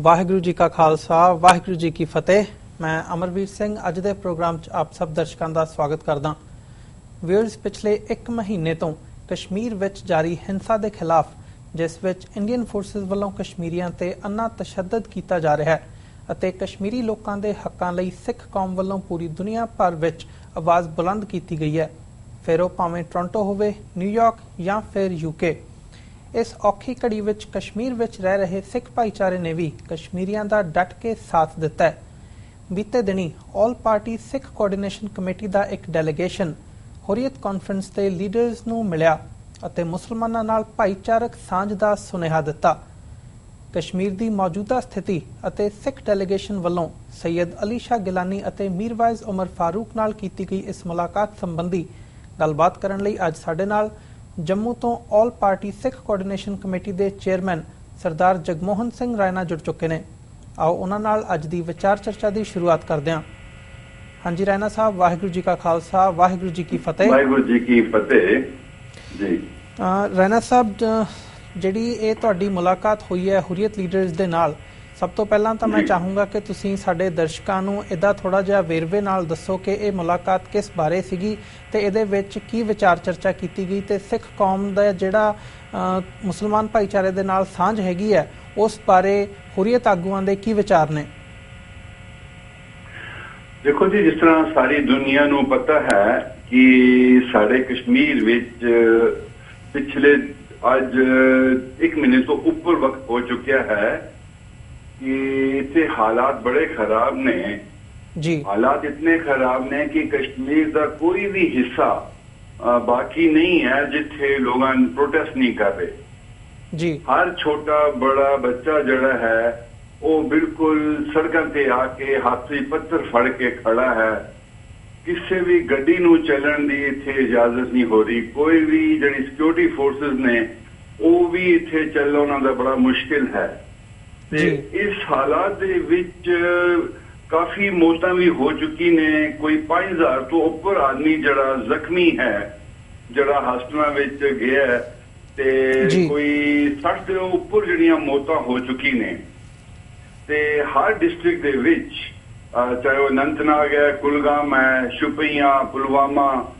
ਵਾਹਿਗੁਰੂ ਜੀ ਕਾ ਖਾਲਸਾ, ਵਾਹਿਗੁਰੂ ਜੀ ਕੀ ਫਤਿਹ। ਮੈਂ ਅਮਰਵੀਰ ਸਿੰਘ ਅੱਜ ਦੇ ਪ੍ਰੋਗਰਾਮ 'ਚ ਆਪ ਸਭ ਦਰਸ਼ਕਾਂ ਦਾ ਸਵਾਗਤ ਕਰਦਾ ਵੀਅਰਸ ਪਿਛਲੇ 1 ਮਹੀਨੇ ਤੋਂ ਕਸ਼ਮੀਰ ਵਿੱਚ ਜਾਰੀ ਹਿੰਸਾ ਦੇ ਖਿਲਾਫ ਜਿਸ ਵਿੱਚ ਇੰਡੀਅਨ ਫੋਰਸਸ ਵੱਲੋਂ ਕਸ਼ਮੀਰੀਆਂ ਤੇ ਅੰਨਾ ਤਸ਼ੱਦਦ ਕੀਤਾ ਜਾ ਰਿਹਾ ਹੈ ਅਤੇ ਕਸ਼ਮੀਰੀ ਲੋਕਾਂ ਦੇ ਹੱਕਾਂ ਲਈ ਸਿੱਖ ਕੌਮ ਵੱਲੋਂ ਪੂਰੀ ਦੁਨੀਆ ਭਰ ਵਿੱਚ ਆਵਾਜ਼ ਬੁਲੰਦ ਕੀਤੀ ਗਈ ਹੈ। ਫਿਰ ਉਹ ਭਾਵੇਂ ਟੋਰਾਂਟੋ ਹੋਵੇ ਨਿਊਯਾਰਕ ਜਾਂ ਫਿਰ ਯੂਕੇ ਇਸ ਔਖੀ ਘੜੀ ਵਿੱਚ ਕਸ਼ਮੀਰ ਵਿੱਚ ਰਹਿ ਰਹੇ ਸਿੱਖ ਭਾਈਚਾਰੇ ਨੇ ਵੀ ਕਸ਼ਮੀਰੀਆਂ ਦਾ ਡਟ ਕੇ ਸਾਥ ਦਿੱਤਾ ਹੈ। ਬੀਤੇ ਦਿਨੀ all party Sikh coordination committee ਦਾ ਇੱਕ ਡੈਲੀਗੇਸ਼ਨ ਹੁਰੀਅਤ ਕਾਨਫਰੰਸ ਦੇ ਲੀਡਰਸ ਨੂੰ ਮਿਲਿਆ। ਅਤੇ ਮੁਸਲਮਾਨਾਂ ਨਾਲ ਭਾਈਚਾਰਕ ਸਾਂਝ ਦਾ ਸੁਨੇਹਾ ਦਿੱਤਾ। ਕਸ਼ਮੀਰ ਦੀ ਮੌਜੂਦਾ ਸਥਿਤੀ ਅਤੇ ਸਿੱਖ ਡੈਲੀਗੇਸ਼ਨ ਵੱਲੋਂ ਸੈਯਦ ਅਲੀ ਸ਼ਾਹ ਗਿਲਾਨੀ ਅਤੇ ਮੀਰਵਾਇਜ਼ ਉਮਰ ਫਾਰੂਕ ਨਾਲ ਕੀਤੀ ਗਈ ਇਸ ਮੁਲਾਕਾਤ ਸੰਬੰਧੀ ਗੱਲਬਾਤ ਕਰਨ ਲਈ ਅੱਜ ਸਾਡੇ ਨਾਲ ਜੰਮੂ ਤੋਂ all party Sikh coordination committee ਦੇ ਚੇਅਰਮੈਨ ਸਰਦਾਰ ਜਗਮੋਹਨ ਸਿੰਘ ਰਾਇਨਾ ਜੁੜ ਚੁੱਕੇ ਨੇ। ਆਓ ਉਹਨਾਂ ਨਾਲ ਅੱਜ ਦੀ ਵਿਚਾਰ ਚਰਚਾ ਦੀ ਸ਼ੁਰੂਆਤ ਕਰਦੇ ਹਾਂ। ਹਾਂਜੀ ਰਾਇਨਾ ਸਾਹਿਬ, ਵਾਹਿਗੁਰੂ ਜੀ ਕਾ ਖਾਲਸਾ, ਵਾਹਿਗੁਰੂ ਜੀ ਕੀ ਫਤਿਹ। ਵਾਹਿਗੁਰੂ ਜੀ ਕੀ ਫਤਿਹ। ਜੀ ਰਾਇਨਾ ਸਾਹਿਬ ਜਿਹੜੀ ਇਹ ਤੁਹਾਡੀ ਮੁਲਾਕਾਤ ਹੋਈ ਹੈ ਹੁਰੀਅਤ ਲੀਡਰਸ ਦੇ ਨਾਲ ਸਭ ਤੋਂ ਪਹਿਲਾਂ ਤਾਂ ਮੈਂ। ਚਾਹੂੰਗਾ ਕਿ ਤੁਸੀਂ ਸਾਡੇ ਦਰਸ਼ਕਾਂ ਨੂੰ ਇਹਦਾ ਥੋੜਾ ਜਿਹਾ ਵੇਰਵੇ ਨਾਲ ਦੱਸੋ ਕਿ ਇਹ ਮੁਲਾਕਾਤ ਕਿਸ ਬਾਰੇ ਸੀਗੀ ਤੇ ਇਹਦੇ ਵਿੱਚ ਕੀ ਵਿਚਾਰ ਚਰਚਾ ਕੀਤੀ ਗਈ ਤੇ ਸਿੱਖ ਕੌਮ ਦਾ ਜਿਹੜਾ ਮੁਸਲਮਾਨ ਭਾਈਚਾਰੇ ਦੇ ਨਾਲ ਸਾਂਝ ਹੈਗੀ ਹੈ ਉਸ ਬਾਰੇ ਹੁਰੀਅਤ ਆਗੂਆਂ ਦੇ ਕੀ ਵਿਚਾਰ ਨੇ ਦੇਖੋ ਜੀ ਜਿਸ ਤਰ੍ਹਾਂ ਸਾਰੀ ਦੁਨੀਆ ਨੂੰ ਪਤਾ ਹੈ ਕਿ ਸਾਡੇ ਕਸ਼ਮੀਰ ਵਿੱਚ ਪਿਛਲੇ ਅੱਜ ਇੱਕ ਮਹੀਨੇ ਤੋਂ ਉੱਪਰ ਵਕਤ ਹੋ ਚੁੱਕਿਆ ਹੈ ਕਿ ਇੱਥੇ ਹਾਲਾਤ ਬੜੇ ਖਰਾਬ ਨੇ। ਜੀ। ਹਾਲਾਤ ਇਤਨੇ ਖਰਾਬ ਨੇ ਕਿ ਕਸ਼ਮੀਰ ਦਾ ਕੋਈ ਵੀ ਹਿੱਸਾ ਬਾਕੀ ਨਹੀਂ ਹੈ ਜਿੱਥੇ ਲੋਕਾਂ ਪ੍ਰੋਟੈਸਟ ਨਹੀਂ ਕਰ ਰਹੇ। ਜੀ। ਹਰ ਛੋਟਾ ਬੜਾ ਬੱਚਾ ਜਿਹੜਾ ਹੈ ਉਹ ਬਿਲਕੁਲ ਸੜਕਾਂ ਤੇ ਆ ਕੇ ਹੱਥ ਪੱਥਰ ਫੜ ਕੇ ਖੜਾ ਹੈ। ਕਿਸੇ ਵੀ ਗੱਡੀ ਨੂੰ ਚੱਲਣ ਦੀ ਇੱਥੇ ਇਜਾਜ਼ਤ ਨਹੀਂ ਹੋ ਰਹੀ ਕੋਈ ਵੀ ਜਿਹੜੀ ਸਿਕਿਉਰਿਟੀ ਫੋਰਸਸ ਨੇ ਉਹ ਵੀ ਇੱਥੇ ਚੱਲਣਾ ਉਹਨਾਂ ਦਾ ਬੜਾ ਮੁਸ਼ਕਿਲ ਹੈ ਤੇ। ਇਸ ਹਾਲਾਤ ਦੇ ਵਿੱਚ ਕਾਫੀ ਮੌਤਾਂ ਵੀ ਹੋ ਚੁੱਕੀ ਨੇ ਕੋਈ 5000 ਤੋਂ ਉੱਪਰ ਆਦਮੀ ਜਿਹੜਾ ਜ਼ਖਮੀ ਹੈ ਜਿਹੜਾ ਹਸਪਤਾਲਾਂ ਵਿੱਚ ਗਿਆ ਤੇ। ਕੋਈ 60 ਦੇ ਉੱਪਰ ਜਿਹੜੀਆਂ ਮੌਤਾਂ ਹੋ ਚੁੱਕੀ ਨੇ ਤੇ ਹਰ ਡਿਸਟ੍ਰਿਕਟ ਦੇ ਵਿੱਚ ਚਾਹੇ ਉਹ ਅਨੰਤਨਾਗ ਹੈ ਕੁਲਗਾਮ ਹੈ ਸ਼ੁਪਈਆਂ ਪੁਲਵਾਮਾ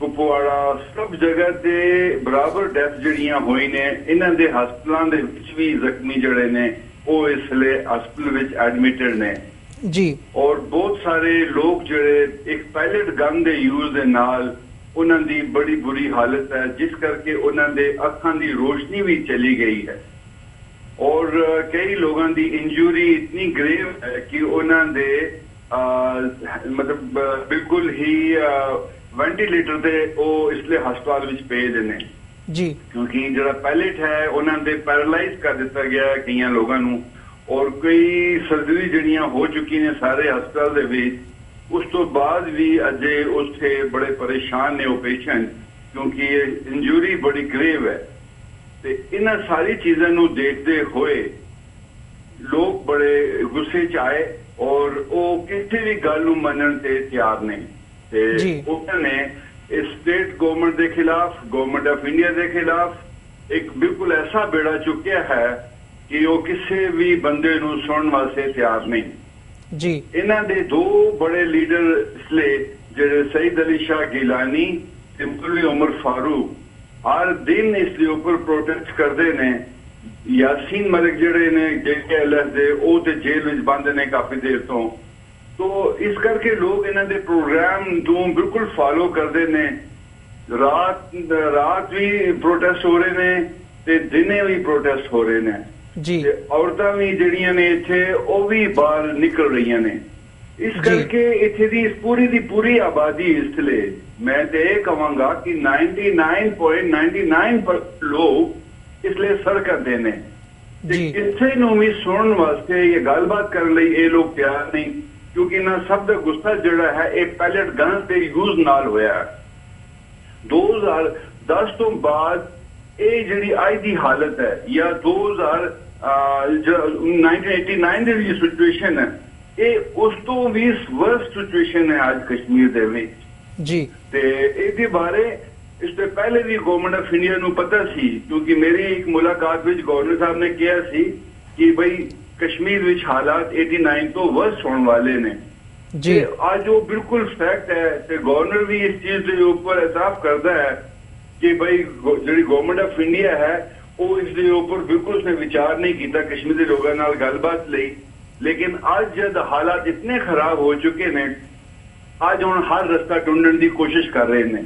ਕੁਪਵਾੜਾ ਸਭ ਜਗ੍ਹਾ ਤੇ ਬਰਾਬਰ ਡੈਥ ਜਿਹੜੀਆਂ ਹੋਈ ਨੇ ਇਹਨਾਂ ਦੇ ਹਸਪਤਾਲਾਂ ਦੇ ਵਿੱਚ ਵੀ ਜ਼ਖਮੀ ਜਿਹੜੇ ਨੇ ਉਹ ਇਸ ਲਈ ਹਸਪਤਾਲ ਵਿੱਚ ਐਡਮਿਟਡ ਨੇ। ਜੀ। ਔਰ ਬਹੁਤ ਸਾਰੇ ਲੋਕ ਜਿਹੜੇ ਇੱਕ ਪਾਇਲਟ ਗਨ ਦੇ ਯੂਜ਼ ਦੇ ਨਾਲ ਉਹਨਾਂ ਦੀ ਬੜੀ ਬੁਰੀ ਹਾਲਤ ਹੈ ਜਿਸ ਕਰਕੇ ਉਹਨਾਂ ਦੇ ਅੱਖਾਂ ਦੀ ਰੋਸ਼ਨੀ ਵੀ ਚਲੀ ਗਈ ਹੈ। ਔਰ ਕਈ ਲੋਕਾਂ ਦੀ ਇੰਜਰੀ ਇਤਨੀ ਗ੍ਰੇਵ ਹੈ ਕਿ ਉਹਨਾਂ ਦੇ ਮਤਲਬ ਬਿਲਕੁਲ ਹੀ ਵੈਂਟੀਲੇਟਰ ਤੇ ਉਹ ਇਸ ਲਈ ਹਸਪਤਾਲ ਵਿੱਚ ਭੇਜ ਨੇ। ਜੀ। ਕਿਉਂਕਿ ਜਿਹੜਾ ਪਾਇਲਟ ਹੈ ਉਹਨਾਂ ਦੇ ਪੈਰਾਲਾਈਜ਼ ਕਰ ਦਿੱਤਾ ਗਿਆ ਕਈਆਂ ਲੋਕਾਂ ਨੂੰ। ਔਰ ਕਈ ਸਰਜਰੀ ਜਿਹੜੀਆਂ ਹੋ ਚੁੱਕੀ ਨੇ ਸਾਰੇ ਹਸਪਤਾਲ ਦੇ ਵਿੱਚ ਉਸ ਤੋਂ ਬਾਅਦ ਵੀ ਅਜੇ ਉੱਥੇ ਬੜੇ ਪਰੇਸ਼ਾਨ ਨੇ ਉਹ ਪੇਸ਼ੈਂਟ ਕਿਉਂਕਿ ਇਹ ਇੰਜਰੀ ਬੜੀ ਗ੍ਰੇਵ ਹੈ। ਤੇ ਇਹਨਾਂ ਸਾਰੀ ਚੀਜ਼ਾਂ ਨੂੰ ਦੇਖਦੇ ਹੋਏ ਲੋਕ ਬੜੇ ਗੁੱਸੇ 'ਚ ਆਏ। ਔਰ ਉਹ ਕਿਸੇ ਵੀ ਗੱਲ ਨੂੰ ਮੰਨਣ ਤੇ ਤਿਆਰ ਨਹੀਂ। ਤੇ ਉਹਨਾਂ ਨੇ ਇਸ ਸਟੇਟ ਗਵਰਨਮੈਂਟ ਦੇ ਖਿਲਾਫ ਗਵਰਨਮੈਂਟ ਆਫ ਇੰਡੀਆ ਦੇ ਖਿਲਾਫ ਇੱਕ ਬਿਲਕੁਲ ਐਸਾ ਬੇੜਾ ਚੁੱਕਿਆ ਹੈ ਕਿ ਉਹ ਕਿਸੇ ਵੀ ਬੰਦੇ ਨੂੰ ਸੁਣਨ ਵਾਸਤੇ ਤਿਆਰ ਨਹੀਂ। ਜੀ। ਇਹਨਾਂ ਦੇ ਦੋ ਬੜੇ ਲੀਡਰ ਇਸ ਲਈ ਜਿਹੜੇ ਸਈਦ ਅਲੀ ਸ਼ਾਹ ਗਿਲਾਨੀ ਤੇ ਮੌਲਵੀ ਉਮਰ ਫਾਰੂਕ ਹਰ ਦਿਨ ਇਸ ਦੇ ਉੱਪਰ ਪ੍ਰੋਟੈਸਟ ਕਰਦੇ ਨੇ ਯਾਸੀਨ ਮਲਿਕ ਜਿਹੜੇ ਨੇ ਜੇਕੇਐਲਐਸ ਦੇ ਉਹ ਤੇ ਜੇਲ੍ਹ ਵਿੱਚ ਬੰਦ ਨੇ ਕਾਫੀ ਦੇਰ ਤੋਂ। ਤੋ ਇਸ ਕਰਕੇ ਲੋਕ ਇਹਨਾਂ ਦੇ ਪ੍ਰੋਗਰਾਮ ਨੂੰ ਬਿਲਕੁਲ ਫਾਲੋ ਕਰਦੇ ਨੇ। ਰਾਤ ਰਾਤ ਵੀ ਪ੍ਰੋਟੈਸਟ ਹੋ ਰਹੇ ਨੇ ਤੇ ਦਿਨੇ ਵੀ ਪ੍ਰੋਟੈਸਟ ਹੋ ਰਹੇ ਨੇ। ਜੀ। ਤੇ ਔਰਤਾਂ ਵੀ ਜਿਹੜੀਆਂ ਨੇ ਇੱਥੇ ਉਹ ਵੀ ਬਾਹਰ ਨਿਕਲ ਰਹੀਆਂ ਨੇ। ਇਸ। ਕਰਕੇ ਇੱਥੇ ਦੀ ਪੂਰੀ ਦੀ ਪੂਰੀ ਆਬਾਦੀ ਇਸ ਲਈ ਮੈਂ ਤੇ ਇਹ ਕਹਾਂਗਾ ਕਿ 99.99% ਲੋਕ ਇਸ ਲਈ ਸੜਕਾਂ ਤੇ ਨੇ। ਜੀ। ਕਿਸੇ ਨੂੰ ਵੀ ਸੁਣਨ ਵਾਸਤੇ ਇਹ ਗੱਲਬਾਤ ਕਰਨ ਲਈ ਇਹ ਲੋਕ ਤਿਆਰ ਨਹੀਂ ਕਿਉਂਕਿ ਇਹਨਾਂ ਸਭ ਦਾ ਗੁੱਸਾ ਜਿਹੜਾ ਹੈ ਇਹ ਪੈਲਟ ਗਨ ਤੇ ਯੂਜ਼ ਨਾਲ ਹੋਇਆ। ਹੈ 2010 ਤੋਂ ਬਾਅਦ ਇਹ ਜਿਹੜੀ ਅੱਜ ਦੀ ਹਾਲਤ ਹੈ ਜਾਂ 2000 ਅਹ, ਜੋ 1989 ਦੀ ਜਿਹੜੀ ਸਿਚੁਏਸ਼ਨ ਹੈ ਇਹ ਉਸ ਤੋਂ ਵੀ ਵਰਸਟ ਸਿਚੁਏਸ਼ਨ ਹੈ ਅੱਜ ਕਸ਼ਮੀਰ ਦੇ ਵਿੱਚ। ਜੀ। ਤੇ ਇਹਦੇ ਬਾਰੇ ਇਸ ਤੋਂ ਪਹਿਲੇ ਵੀ ਗਵਰਨਮੈਂਟ ਆਫ ਇੰਡੀਆ ਨੂੰ ਪਤਾ ਸੀ ਕਿਉਂਕਿ ਮੇਰੀ ਇੱਕ ਮੁਲਾਕਾਤ ਵਿੱਚ ਗਵਰਨਰ ਸਾਹਿਬ ਨੇ ਕਿਹਾ ਸੀ ਕਿ ਬਈ ਕਸ਼ਮੀਰ ਵਿੱਚ ਹਾਲਾਤ 89 ਤੋਂ ਵਰਸ ਹੋਣ ਵਾਲੇ ਨੇ। ਜੀ। ਅੱਜ ਉਹ ਬਿਲਕੁਲ ਫੈਕਟ ਹੈ ਤੇ ਗਵਰਨਰ ਵੀ ਇਸ ਚੀਜ਼ ਦੇ ਉੱਪਰ ਇਤਾਫ ਕਰਦਾ ਹੈ ਕਿ ਗੋ- ਜਿਹੜੀ ਗਵਰਨਮੈਂਟ ਆਫ ਇੰਡੀਆ ਹੈ ਉਹ ਇਸ ਦੇ ਉੱਪਰ ਬਿਲਕੁਲ ਉਸਨੇ ਵਿਚਾਰ ਨਹੀਂ ਕੀਤਾ ਕਸ਼ਮੀਰ ਦੇ ਲੋਕਾਂ ਨਾਲ ਗੱਲਬਾਤ ਲਈ। ਲੇਕਿਨ ਅੱਜ ਜਦ ਹਾਲਾਤ ਇਤਨੇ ਖਰਾਬ ਹੋ ਚੁੱਕੇ ਨੇ ਅੱਜ ਹੁਣ ਹਰ ਰਸਤਾ ਢੂੰਡਣ ਦੀ ਕੋਸ਼ਿਸ਼ ਕਰ ਰਹੇ ਨੇ।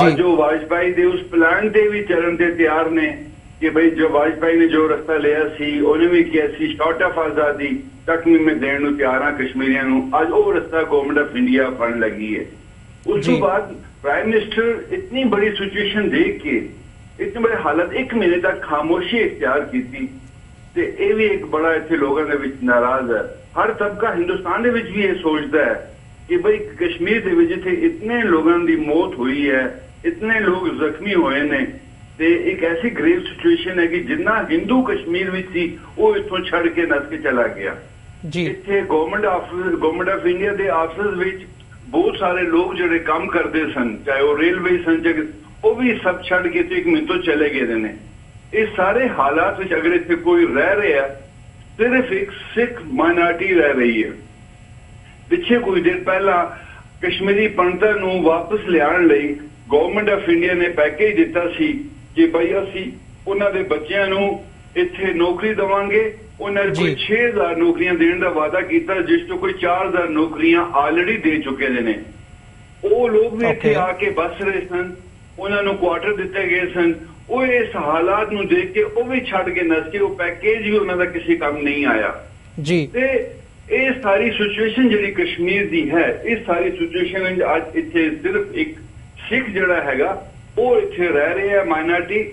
ਅੱਜ ਜੀ ਜੋ ਵਾਜਪਾਈ ਦੇ ਉਸ ਪਲਾਨ ਤੇ ਵੀ ਚੱਲਣ ਤੇ ਤਿਆਰ ਨੇ ਕਿ ਬਈ ਜੋ ਵਾਜਪਾਈ ਨੇ ਜੋ ਰਸਤਾ ਲਿਆ ਸੀ ਉਹਨੇ ਵੀ ਕਿਹਾ ਸੀ ਸ਼ਾਰਟ ਆਫ ਆਜ਼ਾਦੀ ਤੱਕ ਵੀ ਮੈਂ ਦੇਣ ਨੂੰ ਤਿਆਰ ਹਾਂ ਕਸ਼ਮੀਰੀਆਂ ਨੂੰ। ਅੱਜ ਉਹ ਰਸਤਾ ਗਵਰਨਮੈਂਟ ਆਫ ਇੰਡੀਆ ਫੜਨ ਲੱਗੀ ਹੈ। ਉਸ ਤੋਂ। ਬਾਅਦ ਪ੍ਰਾਈਮ ਮਿਨਿਸਟਰ ਇਤਨੀ ਬੜੀ ਸਿਚੁਏਸ਼ਨ ਦੇਖ ਕੇ ਇਤਨੇ ਬੜੇ ਹਾਲਤ ਇੱਕ ਮਹੀਨੇ ਤੱਕ ਖਾਮੋਸ਼ੀ ਇਖਤਿਆਰ ਕੀਤੀ ਤੇ ਇਹ ਵੀ ਇੱਕ ਬੜਾ ਇੱਥੇ ਲੋਕਾਂ ਦੇ ਵਿੱਚ ਨਾਰਾਜ਼ ਹੈ। ਹਰ ਤਬਕਾ ਹਿੰਦੁਸਤਾਨ ਦੇ ਵਿੱਚ ਵੀ ਇਹ ਸੋਚਦਾ ਹੈ ਕਿ ਬਈ ਕਸ਼ਮੀਰ ਦੇ ਵਿੱਚ ਜਿੱਥੇ ਇਤਨੇ ਲੋਕਾਂ ਦੀ ਮੌਤ ਹੋਈ ਹੈ ਇਤਨੇ ਲੋਕ ਜ਼ਖਮੀ ਹੋਏ ਨੇ ਤੇ ਇੱਕ ਐਸੀ ਗ੍ਰੇਵ ਸਿਚੁਏਸ਼ਨ ਹੈ ਕਿ ਜਿੰਨਾ ਹਿੰਦੂ ਕਸ਼ਮੀਰ ਵਿੱਚ ਸੀ ਉਹ ਇੱਥੋਂ ਛੱਡ ਕੇ ਨਸ ਕੇ ਚਲਾ ਗਿਆ। ਜੀ। ਇੱਥੇ government office government of India ਦੇ ਆਫਿਸ ਵਿੱਚ ਬਹੁਤ ਸਾਰੇ ਲੋਕ ਜਿਹੜੇ ਕੰਮ ਕਰਦੇ ਸਨ ਚਾਹੇ ਉਹ ਰੇਲਵੇ ਸਨ ਚਾਹੇ ਉਹ ਵੀ ਸਭ ਛੱਡ ਕੇ ਤੇ ਇੱਕ ਮਿੰਟ ਤੋਂ ਚਲੇ ਗਏ ਨੇ। ਇਹ ਸਾਰੇ ਹਾਲਾਤ ਵਿੱਚ ਅਗਰ ਇੱਥੇ ਕੋਈ ਰਹਿ ਰਿਹਾ ਸਿਰਫ ਇੱਕ ਸਿੱਖ ਮਾਈਨੋਰਿਟੀ ਰਹਿ ਰਹੀ ਹੈ। ਪਿੱਛੇ ਕੁਝ ਦਿਨ ਪਹਿਲਾਂ ਕਸ਼ਮੀਰੀ ਪੰਡਤਾਂ ਨੂੰ ਵਾਪਸ ਲਿਆਉਣ ਲਈ ਗਵਰਨਮੈਂਟ ਆਫ ਇੰਡੀਆ ਨੇ ਪੈਕੇਜ ਦਿੱਤਾ ਸੀ ਕਿ ਭਈ ਅਸੀਂ ਉਹਨਾਂ ਦੇ ਬੱਚਿਆਂ ਨੂੰ ਇੱਥੇ ਨੌਕਰੀ ਦੇਵਾਂਗੇ। ਉਹਨਾਂ ਨੇ ਕੋਈ ਜੀ। 6000 ਨੌਕਰੀਆਂ ਦੇਣ ਦਾ ਵਾਅਦਾ ਕੀਤਾ ਜਿਸ ਤੋਂ ਕੋਈ 4000 ਨੌਕਰੀਆਂ ਆਲਰੇਡੀ ਦੇ ਚੁੱਕੇ ਦੇ ਨੇ। ਉਹ ਲੋਕ ਵੀ ਇੱਥੇ. ਆ ਕੇ ਬਸ ਰਹੇ ਸਨ ਉਹਨਾਂ ਨੂੰ ਕੁਆਟਰ ਦਿੱਤੇ ਗਏ ਸਨ। ਉਹ ਇਸ ਹਾਲਾਤ ਨੂੰ ਦੇਖ ਕੇ ਉਹ ਵੀ ਛੱਡ ਕੇ ਨਸ ਕੇ ਉਹ ਪੈਕੇਜ ਵੀ ਉਹਨਾਂ ਦਾ ਕਿਸੇ ਕੰਮ ਨਹੀਂ ਆਇਆ। ਜੀ। ਤੇ ਇਹ ਸਾਰੀ ਸਿਚੁਏਸ਼ਨ ਜਿਹੜੀ ਕਸ਼ਮੀਰ ਦੀ ਹੈ ਇਹ ਸਾਰੀ ਸਿਚੁਏਸ਼ਨ ਵਿੱਚ ਅੱਜ ਇੱਥੇ ਸਿਰਫ ਇੱਕ ਸਿੱਖ ਜਿਹੜਾ ਹੈਗਾ ਉਹ ਇੱਥੇ ਰਹਿ ਰਿਹਾ ਹੈ ਮਾਈਨੋਰਿਟੀ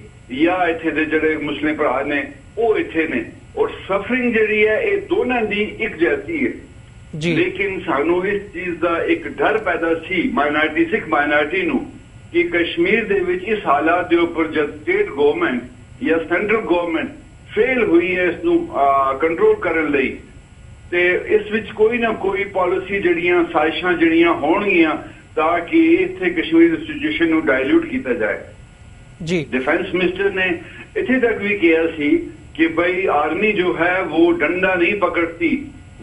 ਜਾਂ ਇੱਥੇ ਦੇ ਜਿਹੜੇ ਮੁਸਲਿਮ ਭਰਾ ਨੇ ਉਹ ਇੱਥੇ ਨੇ। ਔਰ ਸਫਰਿੰਗ ਜਿਹੜੀ ਹੈ ਇਹ ਦੋਨਾਂ ਦੀ ਇੱਕ ਜੈਸੀ ਹੈ। ਜੀ। ਲੇਕਿਨ ਸਾਨੂੰ ਇਸ ਚੀਜ਼ ਦਾ ਇੱਕ ਡਰ ਪੈਦਾ ਸੀ ਮਾਈਨੋਰਿਟੀ ਸਿੱਖ ਮਾਈਨੋਰਿਟੀ ਨੂੰ ਕਿ ਕਸ਼ਮੀਰ ਦੇ ਵਿੱਚ ਇਸ ਹਾਲਾਤ ਦੇ ਉੱਪਰ ਜਦ ਸਟੇਟ ਗਵਰਨਮੈਂਟ ਜਾਂ ਸੈਂਟਰਲ ਗਵਰਨਮੈਂਟ ਫੇਲ ਹੋਈ ਹੈ ਇਸ ਨੂੰ ਕੰਟਰੋਲ ਕਰਨ ਲਈ ਤੇ ਇਸ ਵਿੱਚ ਕੋਈ ਨਾ ਕੋਈ ਪਾਲਿਸੀ ਜਿਹੜੀਆਂ ਸਾਜ਼ਿਸ਼ਾਂ ਜਿਹੜੀਆਂ ਹੋਣਗੀਆਂ ਤਾਂ ਕਿ ਇੱਥੇ ਕਸ਼ਮੀਰ ਦੀ ਸਿਚੁਏਸ਼ਨ ਨੂੰ ਡਾਇਲੂਟ ਕੀਤਾ ਜਾਏ जी डिफेंस मिनिस्टर ने इतने तक भी किया सी कि भाई आर्मी जो है वो डंडा नहीं पकड़ती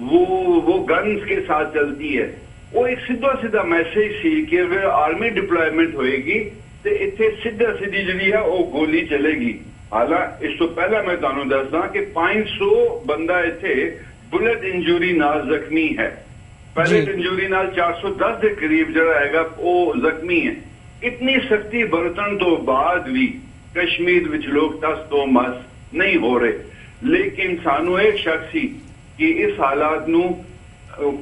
वो वो गन्स के साथ चलती है वो एक सीधा सीधा मैसेज सी कि अगर आर्मी डिप्लॉयमेंट होएगी ਤੇ ਇੱਥੇ ਸਿੱਧਾ ਸਿੱਧੀ ਜਿਹੜੀ ਹੈ ਉਹ ਗੋਲੀ ਚੱਲੇਗੀ ਹਾਲਾਂ ਇਸ ਤੋਂ ਪਹਿਲਾਂ ਮੈਂ ਤੁਹਾਨੂੰ ਦੱਸਦਾ ਕਿ 500 ਬੰਦਾ ਇੱਥੇ ਬੁਲਟ ਇੰਜਰੀ ਨਾਲ ਜ਼ਖਮੀ ਹੈ। ਪਹਿਲੇ। ਇੰਜਰੀ ਨਾਲ 410 ਦੇ ਕਰੀਬ ਜਿਹੜਾ ਹੈਗਾ ਉਹ ਜ਼ਖਮੀ ਹੈ। ਇਤਨੀ ਸਖਤੀ ਵਰਤਣ ਤੋਂ ਬਾਅਦ ਵੀ ਕਸ਼ਮੀਰ ਵਿੱਚ ਲੋਕ ਤਸ ਤੋਂ ਮਸ ਨਹੀਂ ਹੋ ਰਹੇ। ਲੇਕਿਨ ਸਾਨੂੰ ਇਹ ਸ਼ੱਕ ਸੀ ਕਿ ਇਸ ਹਾਲਾਤ ਨੂੰ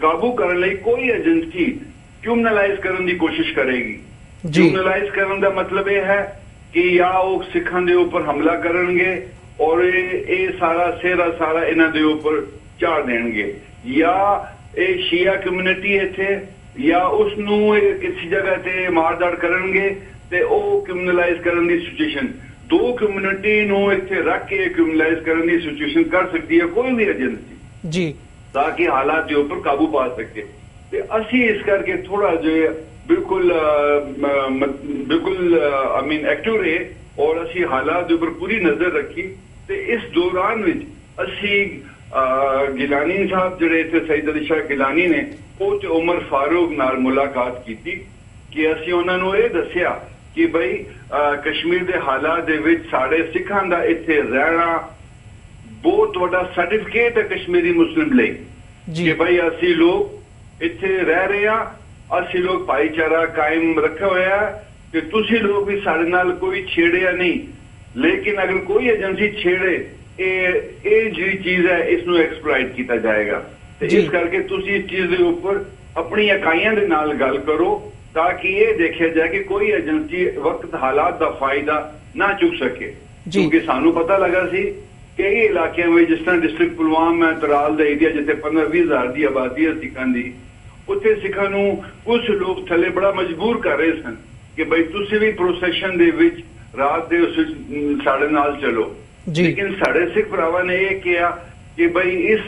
ਕਾਬੂ ਕਰਨ ਲਈ ਕੋਈ ਏਜੰਸੀ ਕਿਊਮਨਲਾਈਜ਼ ਕਰਨ ਦੀ ਕੋਸ਼ਿਸ਼ ਕਰੇਗੀ। ਜੀ। ਕਿਊਮਨਲਾਈਜ਼ ਕਰਨ ਦਾ ਮਤਲਬ ਇਹ ਹੈ ਕਿ ਜਾਂ ਉਹ ਸਿੱਖਾਂ ਦੇ ਉੱਪਰ ਹਮਲਾ ਕਰਨਗੇ ਔਰ ਇਹ ਇਹ ਸਾਰਾ ਸਿਹਰਾ ਸਾਰਾ ਇਹਨਾਂ ਦੇ ਉੱਪਰ ਝਾੜ ਦੇਣਗੇ। ਜਾਂ ਇਹ ਸ਼ੀਆ ਕਮਿਊਨਿਟੀ ਇੱਥੇ ਜਾਂ ਉਸ ਨੂੰ ਕਿਸੇ ਜਗ੍ਹਾ ਤੇ ਮਾਰਦਾੜ ਕਰਨਗੇ ਤੇ ਉਹ ਕ੍ਰਿਮੀਨਲਾਈਜ਼ ਕਰਨ ਦੀ ਸਿਚੁਏਸ਼ਨ ਦੋ ਕਮਿਊਨਿਟੀ ਨੂੰ ਇੱਥੇ ਰੱਖ ਕੇ ਕ੍ਰਿਮੀਨਲਾਈਜ਼ ਕਰਨ ਦੀ ਸਿਚੁਏਸ਼ਨ ਕਰ ਸਕਦੀ ਹੈ ਕੋਈ ਵੀ ਏਜੰਸੀ ਜੀ। ਤਾਂ ਕਿ ਹਾਲਾਤ ਦੇ ਉੱਪਰ ਕਾਬੂ ਪਾ ਸਕੇ। ਤੇ ਅਸੀਂ ਇਸ ਕਰਕੇ ਥੋੜਾ ਜਿਹਾ ਬਿਲਕੁਲ ਬਿਲਕੁਲ ਆਈ ਮੀਨ ਐਕਟਿਵ ਔਰ ਅਸੀਂ ਹਾਲਾਤ ਦੇ ਉੱਪਰ ਪੂਰੀ ਨਜ਼ਰ ਰੱਖੀ। ਤੇ ਇਸ ਦੌਰਾਨ ਵਿੱਚ ਅਸੀਂ ਗਿਲਾਨੀ ਸਾਹਿਬ ਜਿਹੜੇ ਇੱਥੇ ਸੈਦ ਅਲੀ ਸ਼ਾਹ ਗਿਲਾਨੀ ਨੇ ਉਹ ਤੇ ਉਮਰ ਫਾਰੂਕ ਨਾਲ ਮੁਲਾਕਾਤ ਕੀਤੀ ਕਿ ਅਸੀਂ ਉਹਨਾਂ ਨੂੰ ਇਹ ਦੱਸਿਆ ਕਿ ਅਹ, ਕਸ਼ਮੀਰ ਦੇ ਹਾਲਾਤ ਦੇ ਵਿੱਚ ਸਾਡੇ ਸਿੱਖਾਂ ਦਾ ਇੱਥੇ ਰਹਿਣਾ ਬਹੁਤ ਵੱਡਾ ਸਰਟੀਫਿਕੇਟ ਹੈ ਕਸ਼ਮੀਰੀ ਮੁਸਲਿਮ ਲਈ ਜੀ। ਕਿ ਭਾਈ ਅਸੀਂ ਲੋਕ ਇੱਥੇ ਰਹਿ ਰਹੇ ਆ ਅਸੀਂ ਲੋਕ ਭਾਈਚਾਰਾ ਕਾਇਮ ਰੱਖਿਆ ਹੋਇਆ ਤੇ ਤੁਸੀਂ ਲੋਕ ਵੀ ਸਾਡੇ ਨਾਲ ਕੋਈ ਛੇੜਿਆ ਨਹੀਂ। ਲੇਕਿਨ ਅਗਰ ਕੋਈ ਏਜੰਸੀ ਛੇੜੇ ਇਹ ਇਹ ਜਿਹੜੀ ਚੀਜ਼ ਹੈ ਇਸ ਨੂੰ ਐਕਸਪਲੋਇਟ ਕੀਤਾ ਜਾਏਗਾ ਤੇ। ਇਸ ਕਰਕੇ ਤੁਸੀਂ ਇਸ ਚੀਜ਼ ਦੇ ਉੱਪਰ ਆਪਣੀ ਇਕਾਈਆਂ ਦੇ ਨਾਲ ਗੱਲ ਕਰੋ ਤਾਂ ਕਿ ਇਹ ਦੇਖਿਆ ਜਾਏ ਕਿ ਕੋਈ ਏਜੰਸੀ ਵਕਤ ਹਾਲਾਤ ਦਾ ਫਾਇਦਾ ਨਾ ਚੁੱਕ ਸਕੇ। ਕਿਉਂਕਿ ਸਾਨੂੰ ਪਤਾ ਲੱਗਾ ਸੀ ਕਈ ਇਲਾਕਿਆਂ ਵਿੱਚ ਜਿਸ ਤਰ੍ਹਾਂ ਡਿਸਟ੍ਰਿਕਟ ਪੁਲਵਾਮਾ ਤਰਾਲ ਦਾ ਏਰੀਆ ਜਿੱਥੇ 15-20 ਹਜ਼ਾਰ ਦੀ ਆਬਾਦੀ ਹੈ ਸਿੱਖਾਂ ਦੀ ਉੱਥੇ ਸਿੱਖਾਂ ਨੂੰ ਕੁਝ ਲੋਕ ਥੱਲੇ ਬੜਾ ਮਜਬੂਰ ਕਰ ਰਹੇ ਸਨ ਕਿ ਬਈ ਤੁਸੀਂ ਵੀ ਪ੍ਰੋਸੈਸ਼ਨ ਦੇ ਵਿੱਚ ਰਾਤ ਦੇ ਉਸ ਸਾਡੇ ਨਾਲ ਚਲੋ। ਲੇਕਿਨ ਸਾਡੇ ਸਿੱਖ ਭਰਾਵਾਂ ਨੇ ਇਹ ਕਿਹਾ ਕਿ ਬਈ ਇਸ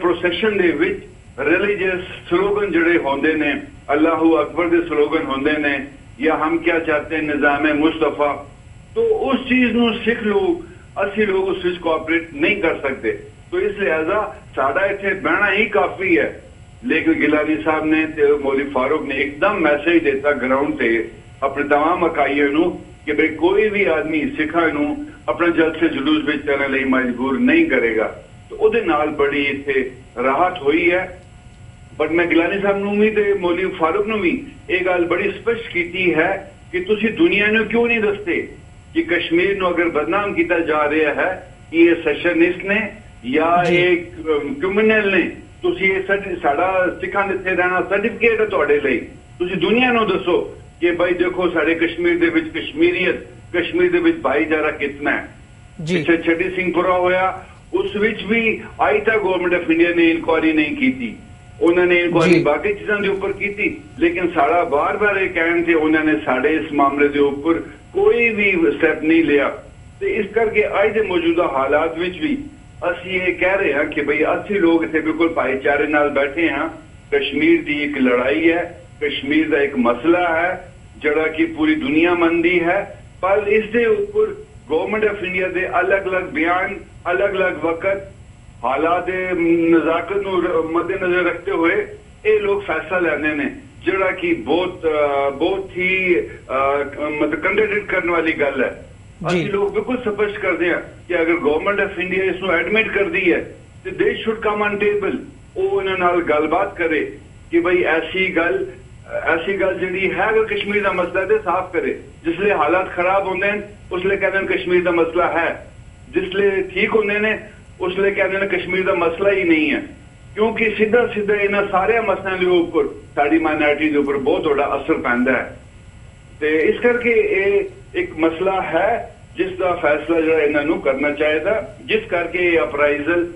ਪ੍ਰੋਸੈਸ਼ਨ ਦੇ ਵਿੱਚ ਰਿਲੀਜੀਅਸ ਸਲੋਗਨ ਜਿਹੜੇ ਹੁੰਦੇ ਨੇ ਅੱਲਾਹੂ ਅਕਬਰ ਦੇ ਸਲੋਗਨ ਹੁੰਦੇ ਨੇ ਜਾਂ ਹਮ ਕਿਆ ਚਾਹਤੇ हैं ਨਿਜ਼ਾਮ ਮੁਸਤਫਾ ਤੋ ਉਸ ਚੀਜ਼ ਨੂੰ ਸਿੱਖ ਲੋਕ ਅਸੀਂ ਲੋਕ ਉਸ ਵਿੱਚ ਕੋਆਪਰੇਟ ਨਹੀਂ ਕਰ ਸਕਦੇ ਤੋ ਇਸ ਲਿਹਾਜ਼ਾ ਸਾਡਾ ਇੱਥੇ ਬਹਿਣਾ ਹੀ ਕਾਫੀ ਹੈ ਲੇਕਿਨ ਗਿਲਾਨੀ ਸਾਹਿਬ ਨੇ ਤੇ ਮੌਲੀ ਫਾਰੂਕ ਨੇ ਇੱਕਦਮ ਮੈਸੇਜ ਦਿੱਤਾ ਗਰਾਊਂਡ ਤੇ ਆਪਣੇ तमाम ਇਕਾਈਆਂ ਨੂੰ ਕਿ ਬਈ ਕੋਈ ਵੀ ਆਦਮੀ ਸਿੱਖਾਂ ਨੂੰ ਆਪਣਾ ਜਲਸੇ ਜਲੂਸ ਵਿੱਚ ਚੱਲਣ ਲਈ ਮਜਬੂਰ ਨਹੀਂ ਕਰੇਗਾ। ਤੇ ਉਹਦੇ ਨਾਲ ਬੜੀ ਇੱਥੇ ਰਾਹਤ ਹੋਈ ਹੈ। ਬਟ ਮੈਂ ਗਿਲਾਨੀ ਸਾਹਿਬ ਨੂੰ ਵੀ ਤੇ ਮੌਲੀ ਫਾਰੂਕ ਨੂੰ ਵੀ ਇਹ ਗੱਲ ਬੜੀ ਸਪਸ਼ਟ ਕੀਤੀ ਹੈ ਕਿ ਤੁਸੀਂ ਦੁਨੀਆ ਨੂੰ ਕਿਉਂ ਨਹੀਂ ਦੱਸਦੇ ਕਿ ਕਸ਼ਮੀਰ ਨੂੰ ਅਗਰ ਬਦਨਾਮ ਕੀਤਾ ਜਾ ਰਿਹਾ ਹੈ ਕਿ ਇਹ ਸੈਸ਼ਨਿਸਟ ਨੇ ਜਾਂ। ਇਹ ਕ੍ਰਿਮੀਨਲ ਨੇ? ਤੁਸੀਂ ਇਹ ਸਾਡਾ ਸਿੱਖਾਂ ਦੇ ਇੱਥੇ ਰਹਿਣਾ ਸਰਟੀਫਿਕੇਟ ਹੈ ਤੁਹਾਡੇ ਲਈ। ਤੁਸੀਂ ਦੁਨੀਆ ਨੂੰ ਦੱਸੋ ਕਿ ਭਾਈ ਦੇਖੋ ਸਾਡੇ ਕਸ਼ਮੀਰ ਦੇ ਵਿੱਚ ਕਸ਼ਮੀਰੀਅਤ ਕਸ਼ਮੀਰ ਦੇ ਵਿੱਚ ਭਾਈਚਾਰਾ ਕਿਤਨਾ ਹੈ। ਜੀ। ਪਿੱਛੇ ਛੱਡੀ ਸਿੰਘਪੁਰਾ ਹੋਇਆ ਉਸ ਵਿੱਚ ਵੀ ਅਜੇ ਤੱਕ ਗਵਰਨਮੈਂਟ ਆਫ ਇੰਡੀਆ ਨੇ ਇਨਕੁਆਰੀ ਨਹੀਂ ਕੀਤੀ। ਉਹਨਾਂ ਨੇ ਇਨਕੁਆਰੀ। ਬਾਕੀ ਚੀਜ਼ਾਂ ਦੇ ਉੱਪਰ ਕੀਤੀ ਲੇਕਿਨ ਸਾਡਾ ਬਾਰ-ਬਾਰ ਇਹ ਕਹਿਣ ਤੇ ਉਹਨਾਂ ਨੇ ਸਾਡੇ ਇਸ ਮਾਮਲੇ ਦੇ ਉੱਪਰ ਕੋਈ ਵੀ ਸਟੈਪ ਨਹੀਂ ਲਿਆ। ਤੇ ਇਸ ਕਰਕੇ ਅੱਜ ਦੇ ਮੌਜੂਦਾ ਹਾਲਾਤ ਵਿੱਚ ਵੀ ਅਸੀਂ ਇਹ ਕਹਿ ਰਹੇ ਹਾਂ ਕਿ ਭਈ ਅਸੀਂ ਲੋਕ ਇੱਥੇ ਬਿਲਕੁਲ ਭਾਈਚਾਰੇ ਨਾਲ ਬੈਠੇ ਹਾਂ। ਕਸ਼ਮੀਰ ਦੀ ਇੱਕ ਲੜਾਈ ਹੈ ਕਸ਼ਮੀਰ ਦਾ ਇੱਕ ਮਸਲਾ ਹੈ ਜਿਹੜਾ ਕਿ ਪੂਰੀ ਦੁਨੀਆ ਮੰਨਦੀ ਹੈ ਪਰ ਇਸ ਦੇ ਉੱਪਰ ਗਵਰਨਮੈਂਟ ਆਫ ਇੰਡੀਆ ਦੇ ਅਲੱਗ-ਅਲੱਗ ਬਿਆਨ ਅਲੱਗ-ਅਲੱਗ ਵਕਤ ਹਾਲਾਤ ਦੇ ਨਜ਼ਾਕਤ ਨੂੰ ਮੱਦੇਨਜ਼ਰ ਰੱਖਦੇ ਹੋਏ ਇਹ ਲੋਕ ਫੈਸਲਾ ਲੈਂਦੇ ਨੇ ਜਿਹੜਾ ਕਿ ਬਹੁਤ ਬਹੁਤ ਹੀ ਮਤਲਬ ਕੰਡੇਟਡ ਕਰਨ ਵਾਲੀ ਗੱਲ ਹੈ। ਅਸੀਂ ਲੋਕ ਬਿਲਕੁਲ ਸਪਸ਼ਟ ਕਰਦੇ ਹਾਂ ਕਿ ਅਗਰ ਗਵਰਨਮੈਂਟ ਆਫ ਇੰਡੀਆ ਇਸ ਨੂੰ ਐਡਮਿਟ ਕਰਦੀ ਹੈ ਤੇ ਦੇ ਸ਼ੁੱਡ ਕਮ ਔਨ ਟੇਬਲ ਉਹ ਇਹਨਾਂ ਨਾਲ ਗੱਲਬਾਤ ਕਰੇ ਕਿ ਭਈ ਐਸੀ ਗੱਲ ਐਸੀ ਗੱਲ ਜਿਹੜੀ ਹੈ ਅਗਰ ਕਸ਼ਮੀਰ ਦਾ ਮਸਲਾ ਤੇ ਸਾਫ਼ ਕਰੇ ਜਿਸ ਲਈ ਹਾਲਾਤ ਖਰਾਬ ਹੁੰਦੇ ਨੇ ਉਸ ਲਈ ਕਹਿੰਦੇ ਕਸ਼ਮੀਰ ਦਾ ਮਸਲਾ ਹੈ ਜਿਸ ਲਈ ਠੀਕ ਹੁੰਦੇ ਨੇ ਉਸ ਲਈ ਕਹਿੰਦੇ ਨੇ ਕਸ਼ਮੀਰ ਦਾ ਮਸਲਾ ਹੀ ਨਹੀਂ ਹੈ ਕਿਉਂਕਿ ਸਿੱਧਾ ਸਿੱਧਾ ਇਹਨਾਂ ਸਾਰੇ ਮਸਲਿਆਂ ਦੇ ਉੱਪਰ ਸਾਡੀ ਮਾਈਨੋਰਿਟੀ ਦੇ ਉੱਪਰ ਬਹੁਤ ਵੱਡਾ ਅਸਰ ਪੈਂਦਾ ਹੈ ਤੇ ਇਸ ਕਰਕੇ ਇਹ ਇੱਕ ਮਸਲਾ ਹੈ ਜਿਸ ਦਾ ਫੈਸਲਾ ਜਿਹੜਾ ਇਹਨਾਂ ਨੂੰ ਕਰਨਾ ਚਾਹੀਦਾ ਜਿਸ ਕਰਕੇ ਇਹ ਅਪਰਾਈਜ਼ਲ